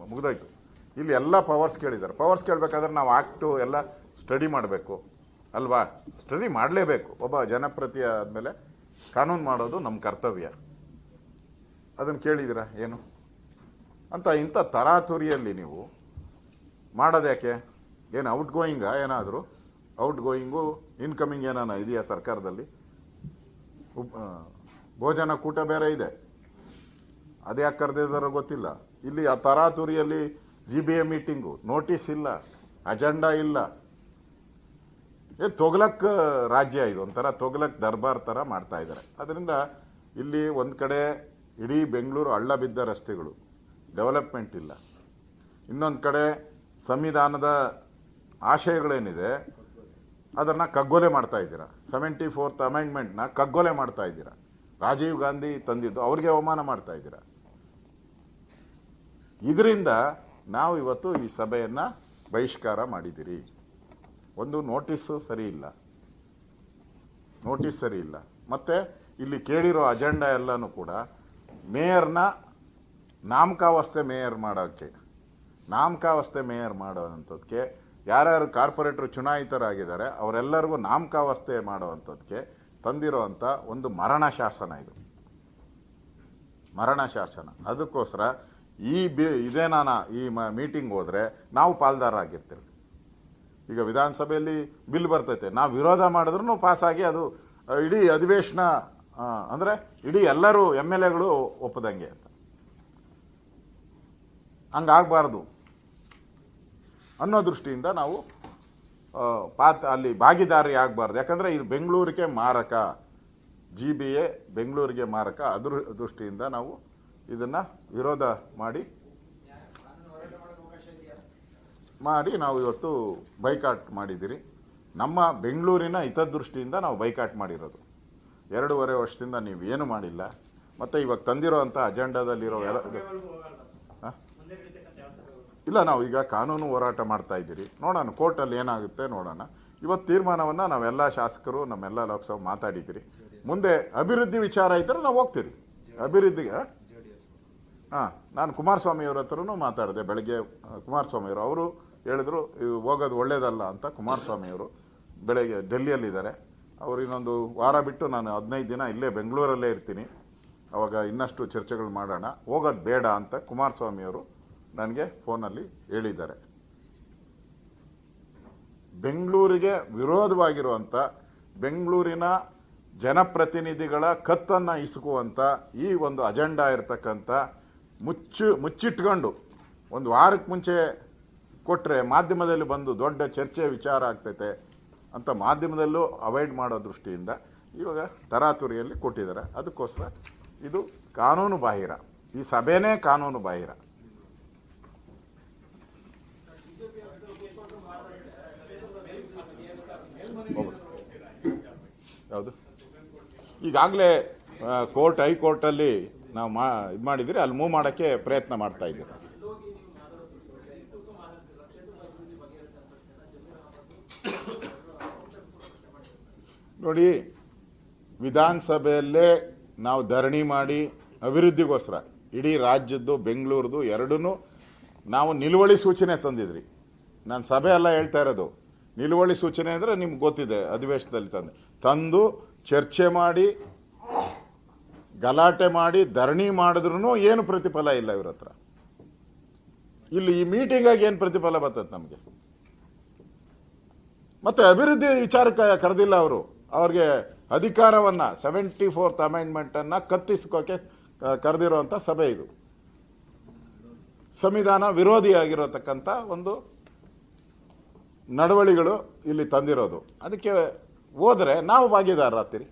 ಮುಗಿದಾಯ್ತು. ಇಲ್ಲಿ ಎಲ್ಲ ಪವರ್ಸ್ ಕೇಳಿದ್ದಾರೆ. ಪವರ್ಸ್ ಕೇಳಬೇಕಾದ್ರೆ ನಾವು ಆಕ್ಟು ಎಲ್ಲ ಸ್ಟಡಿ ಮಾಡಬೇಕು. ಅಲ್ವಾ? ಸ್ಟಡಿ ಮಾಡಲೇಬೇಕು. ಒಬ್ಬ ಜನಪ್ರತಿ ಆದಮೇಲೆ ಕಾನೂನು ಮಾಡೋದು ನಮ್ಮ ಕರ್ತವ್ಯ. ಅದನ್ನು ಕೇಳಿದಿರಾ? ಏನು? ಅಂತ ಇಂಥ ತರಾತುರಿಯಲ್ಲಿ ನೀವು ಮಾಡೋದ್ಯಾಕೆ? ಏನು ಔಟ್ ಗೋಯಿಂಗಾ ಏನಾದರೂ? ಔಟ್ ಗೋಯಿಂಗು ಇನ್ಕಮಿಂಗ್ ಏನಾನ ಇದೆಯಾ ಸರ್ಕಾರದಲ್ಲಿ? ಭೋಜನ ಕೂಟ ಬೇರೆ ಇದೆ. ಅದು ಯಾಕೆ ಕರೆದಿದ್ದಾರೋ ಗೊತ್ತಿಲ್ಲ. ಇಲ್ಲಿ ಆ ತರಾತುರಿಯಲ್ಲಿ G B A meeting notice ಇಲ್ಲ. ಅಜೆಂಡಾ ಇಲ್ಲ. ಏ, ತೊಗಲಕ್ ರಾಜ್ಯ ಇದು. ಒಂಥರ ತೊಗಲಕ್ ದರ್ಬಾರ್ ಥರ ಮಾಡ್ತಾ ಇದ್ದಾರೆ ಅದರಿಂದ ಇಲ್ಲಿ ಒಂದು ಕಡೆ ಇಡೀ ಬೆಂಗಳೂರು ಹಳ್ಳ ಬಿದ್ದ ರಸ್ತೆಗಳು. ಡೆವಲಪ್ಮೆಂಟ್ ಇಲ್ಲ. ಇನ್ನೊಂದು ಕಡೆ ಸಂವಿಧಾನದ ಆಶಯಗಳೇನಿದೆ, ಅದನ್ನು ಕಗ್ಗೊಲೆ ಮಾಡ್ತಾ ಇದ್ದೀರಾ. ಸೆವೆಂಟಿ ಫೋರ್ತ್ ಅಮೆಂಡ್ಮೆಂಟ್ನ ಕಗ್ಗೊಲೆ ಮಾಡ್ತಾ ಇದ್ದೀರಾ. ರಾಜೀವ್ ಗಾಂಧಿ ತಂದಿದ್ದು ಅವ್ರಿಗೆ ಅವಮಾನ ಮಾಡ್ತಾ ಇದ್ದೀರಾ. ಇದರಿಂದ ನಾವು ಇವತ್ತು ಈ ಸಭೆಯನ್ನು ಬಹಿಷ್ಕಾರ ಮಾಡಿದ್ದೀರಿ. ಒಂದು ನೋಟಿಸ್ಸು ಸರಿ ಇಲ್ಲ. ನೋಟಿಸ್ ಸರಿ ಇಲ್ಲ. ಮತ್ತೆ ಇಲ್ಲಿ ಕೇಳಿರೋ ಅಜೆಂಡಾ ಎಲ್ಲನೂ ಕೂಡ ಮೇಯರ್ನ ನಾಮಕಾವಸ್ಥೆ ಮೇಯರ್ ಮಾಡೋಕ್ಕೆ, ನಾಮಕಾವಸ್ಥೆ ಮೇಯರ್ ಮಾಡೋವಂಥದ್ದಕ್ಕೆ ಯಾರ್ಯಾರು ಕಾರ್ಪೊರೇಟರ್ ಚುನಾಯಿತರಾಗಿದ್ದಾರೆ ಅವರೆಲ್ಲರಿಗೂ ನಾಮಕಾವಸ್ಥೆ ಮಾಡೋವಂಥದ್ದಕ್ಕೆ ತಂದಿರುವಂಥ ಒಂದು ಮರಣ ಶಾಸನ ಇದು. ಮರಣ ಶಾಸನ. ಅದಕ್ಕೋಸ್ಕರ ಈ ಬಿ, ಇದೇ ನಾನು ಈ ಮೀಟಿಂಗ್ ಹೋದರೆ ನಾವು ಪಾಲ್ದಾರರಾಗಿರ್ತೀವಿ ಈಗ ವಿಧಾನಸಭೆಯಲ್ಲಿ ಬಿಲ್ ಬರ್ತೈತೆ, ನಾವು ವಿರೋಧ ಮಾಡಿದ್ರೂ ಪಾಸಾಗಿ ಅದು ಇಡೀ ಅಧಿವೇಶನ ಅಂದರೆ ಇಡೀ ಎಲ್ಲರೂ ಎಂ ಎಲ್ ಎಗಳು ಒಪ್ಪದಂಗೆ ಅಂತ. ಹಂಗಾಗಬಾರ್ದು. ಅನ್ನೋ ದೃಷ್ಟಿಯಿಂದ ನಾವು ಪಾತ್, ಅಲ್ಲಿ ಭಾಗಿದಾರಿ ಆಗಬಾರ್ದು. ಯಾಕಂದರೆ ಇದು ಬೆಂಗಳೂರಿಗೆ ಮಾರಕ. ಜಿ ಬಿ ಎ ಬೆಂಗಳೂರಿಗೆ ಮಾರಕ. ಅದ್ರ ದೃಷ್ಟಿಯಿಂದ ನಾವು ಇದನ್ನು ವಿರೋಧ ಮಾಡಿ ಮಾಡಿ ನಾವು ಇವತ್ತು ಬೈಕಾಟ್ ಮಾಡಿದ್ದೀರಿ. ನಮ್ಮ ಬೆಂಗಳೂರಿನ ಹಿತದೃಷ್ಟಿಯಿಂದ ನಾವು ಬೈಕಾಟ್ ಮಾಡಿರೋದು. ಎರಡೂವರೆ ವರ್ಷದಿಂದ ನೀವು ಏನು ಮಾಡಿಲ್ಲ. ಮತ್ತು ಇವಾಗ ತಂದಿರೋವಂಥ ಅಜೆಂಡಾದಲ್ಲಿರೋ ಎಲ್ಲ ಹಾಂ? ಇಲ್ಲ, ನಾವು ಈಗ ಕಾನೂನು ಹೋರಾಟ ಮಾಡ್ತಾ ಇದ್ದೀರಿ. ನೋಡೋಣ, ಕೋರ್ಟಲ್ಲಿ ಏನಾಗುತ್ತೆ ನೋಡೋಣ. ಇವತ್ತು ತೀರ್ಮಾನವನ್ನು ನಾವೆಲ್ಲ ಶಾಸಕರು, ನಮ್ಮೆಲ್ಲ ಲೋಕಸಭೆ ಮಾತಾಡಿದ್ದೀರಿ. ಮುಂದೆ ಅಭಿವೃದ್ಧಿ ವಿಚಾರ ಇದ್ದರೆ ನಾವು ಹೋಗ್ತೀರಿ. ಅಭಿವೃದ್ಧಿಗೆ ಹಾಂ, ನಾನು ಕುಮಾರಸ್ವಾಮಿಯವ್ರ ಹತ್ರನೂ ಮಾತಾಡಿದೆ ಬೆಳಗ್ಗೆ ಕುಮಾರಸ್ವಾಮಿಯವರು. ಕುಮಾರಸ್ವಾಮಿ ಅವರು ಹೇಳಿದ್ರು ಇವು ಹೋಗೋದು ಒಳ್ಳೇದಲ್ಲ ಅಂತ ಕುಮಾರಸ್ವಾಮಿಯವರು ಬೆಳಗ್ಗೆ ಡೆಲ್ಲಿಯಲ್ಲಿದ್ದಾರೆ. ಅವರು ಇನ್ನೊಂದು ವಾರ ಬಿಟ್ಟು ನಾನು ಹದಿನೈದು ದಿನ ಇಲ್ಲೇ ಬೆಂಗಳೂರಲ್ಲೇ ಇರ್ತೀನಿ. ಅವಾಗ ಇನ್ನಷ್ಟು ಚರ್ಚೆಗಳು ಮಾಡೋಣ. ಹೋಗೋದು ಬೇಡ ಅಂತ ಕುಮಾರಸ್ವಾಮಿಯವರು ನನಗೆ ಫೋನಲ್ಲಿ ಹೇಳಿದ್ದಾರೆ. ಬೆಂಗಳೂರಿಗೆ ವಿರೋಧವಾಗಿರುವಂಥ, ಬೆಂಗಳೂರಿನ ಜನಪ್ರತಿನಿಧಿಗಳ ಕತ್ತನ್ನು ಇಸುಕುವಂಥ ಈ ಒಂದು ಅಜೆಂಡಾ ಇರತಕ್ಕಂಥ ಮುಚ್ಚು ಮುಚ್ಚಿಟ್ಕೊಂಡು ಒಂದು ವಾರಕ್ಕೆ ಮುಂಚೆ ಕೊಟ್ಟರೆ ಮಾಧ್ಯಮದಲ್ಲಿ ಬಂದು ದೊಡ್ಡ ಚರ್ಚೆ ವಿಚಾರ ಆಗ್ತೈತೆ ಅಂತ ಮಾಧ್ಯಮದಲ್ಲೂ ಅವಾಯ್ಡ್ ಮಾಡೋ ದೃಷ್ಟಿಯಿಂದ ಇವಾಗ ತರಾತುರಿಯಲ್ಲಿ ಕೊಟ್ಟಿದ್ದಾರೆ. ಅದಕ್ಕೋಸ್ಕರ ಇದು ಕಾನೂನು ಬಾಹಿರ. ಈ ಸಭೆನೇ ಕಾನೂನು ಬಾಹಿರ. ಯಾವುದು? ಈಗಾಗಲೇ ಕೋರ್ಟ್, ಹೈಕೋರ್ಟಲ್ಲಿ ನಾವು ಮಾ, ಇದು ಮಾಡಿದ್ದೀರಿ, ಅಲ್ಲಿ ಮೂವ್ ಮಾಡೋಕ್ಕೆ ಪ್ರಯತ್ನ ಮಾಡ್ತಾ ಇದ್ದೀರಿ. ನೋಡಿ, ವಿಧಾನಸಭೆಯಲ್ಲೇ ನಾವು ಧರಣಿ ಮಾಡಿ ಅಭಿವೃದ್ಧಿಗೋಸ್ಕರ, ಇಡೀ ರಾಜ್ಯದ್ದು, ಬೆಂಗಳೂರದು ಎರಡೂ ನಾವು ನಿಲುವಳಿ ಸೂಚನೆ ತಂದಿದ್ರಿ. ನಾನು ಸಭೆ ಎಲ್ಲ ಹೇಳ್ತಾ ಇರೋದು, ನಿಲುವಳಿ ಸೂಚನೆ ಅಂದರೆ ನಿಮ್ಗೆ ಗೊತ್ತಿದೆ, ಅಧಿವೇಶನದಲ್ಲಿ ತಂದು ತಂದು ಚರ್ಚೆ ಮಾಡಿ ಗಲಾಟೆ ಮಾಡಿ ಧರಣಿ ಮಾಡಿದ್ರು ಏನು ಪ್ರತಿಫಲ ಇಲ್ಲ ಇವ್ರ ಹತ್ರ. ಇಲ್ಲಿ ಈ ಮೀಟಿಂಗಾಗಿ ಏನು ಪ್ರತಿಫಲ ಬರ್ತದೆ ನಮಗೆ? ಮತ್ತೆ ಅಭಿವೃದ್ಧಿ ವಿಚಾರಕ್ಕೆ ಕರೆದಿಲ್ಲ ಅವರು. ಅವ್ರಿಗೆ ಅಧಿಕಾರವನ್ನ ಸೆವೆಂಟಿ ಫೋರ್ತ್ ಅಮೆಂಡ್ಮೆಂಟ್ ಅನ್ನ ಕತ್ತಿಸ್ಕೋಕೆ ಕರೆದಿರುವಂತ ಸಭೆ ಇದು. ಸಂವಿಧಾನ ವಿರೋಧಿಯಾಗಿರತಕ್ಕಂಥ ಒಂದು ನಡವಳಿಗಳು ಇಲ್ಲಿ ತಂದಿರೋದು. ಅದಕ್ಕೆ ಹೋದರೆ ನಾವು ಭಾಗಿದಾರರಾಗ್ತೀರಿ.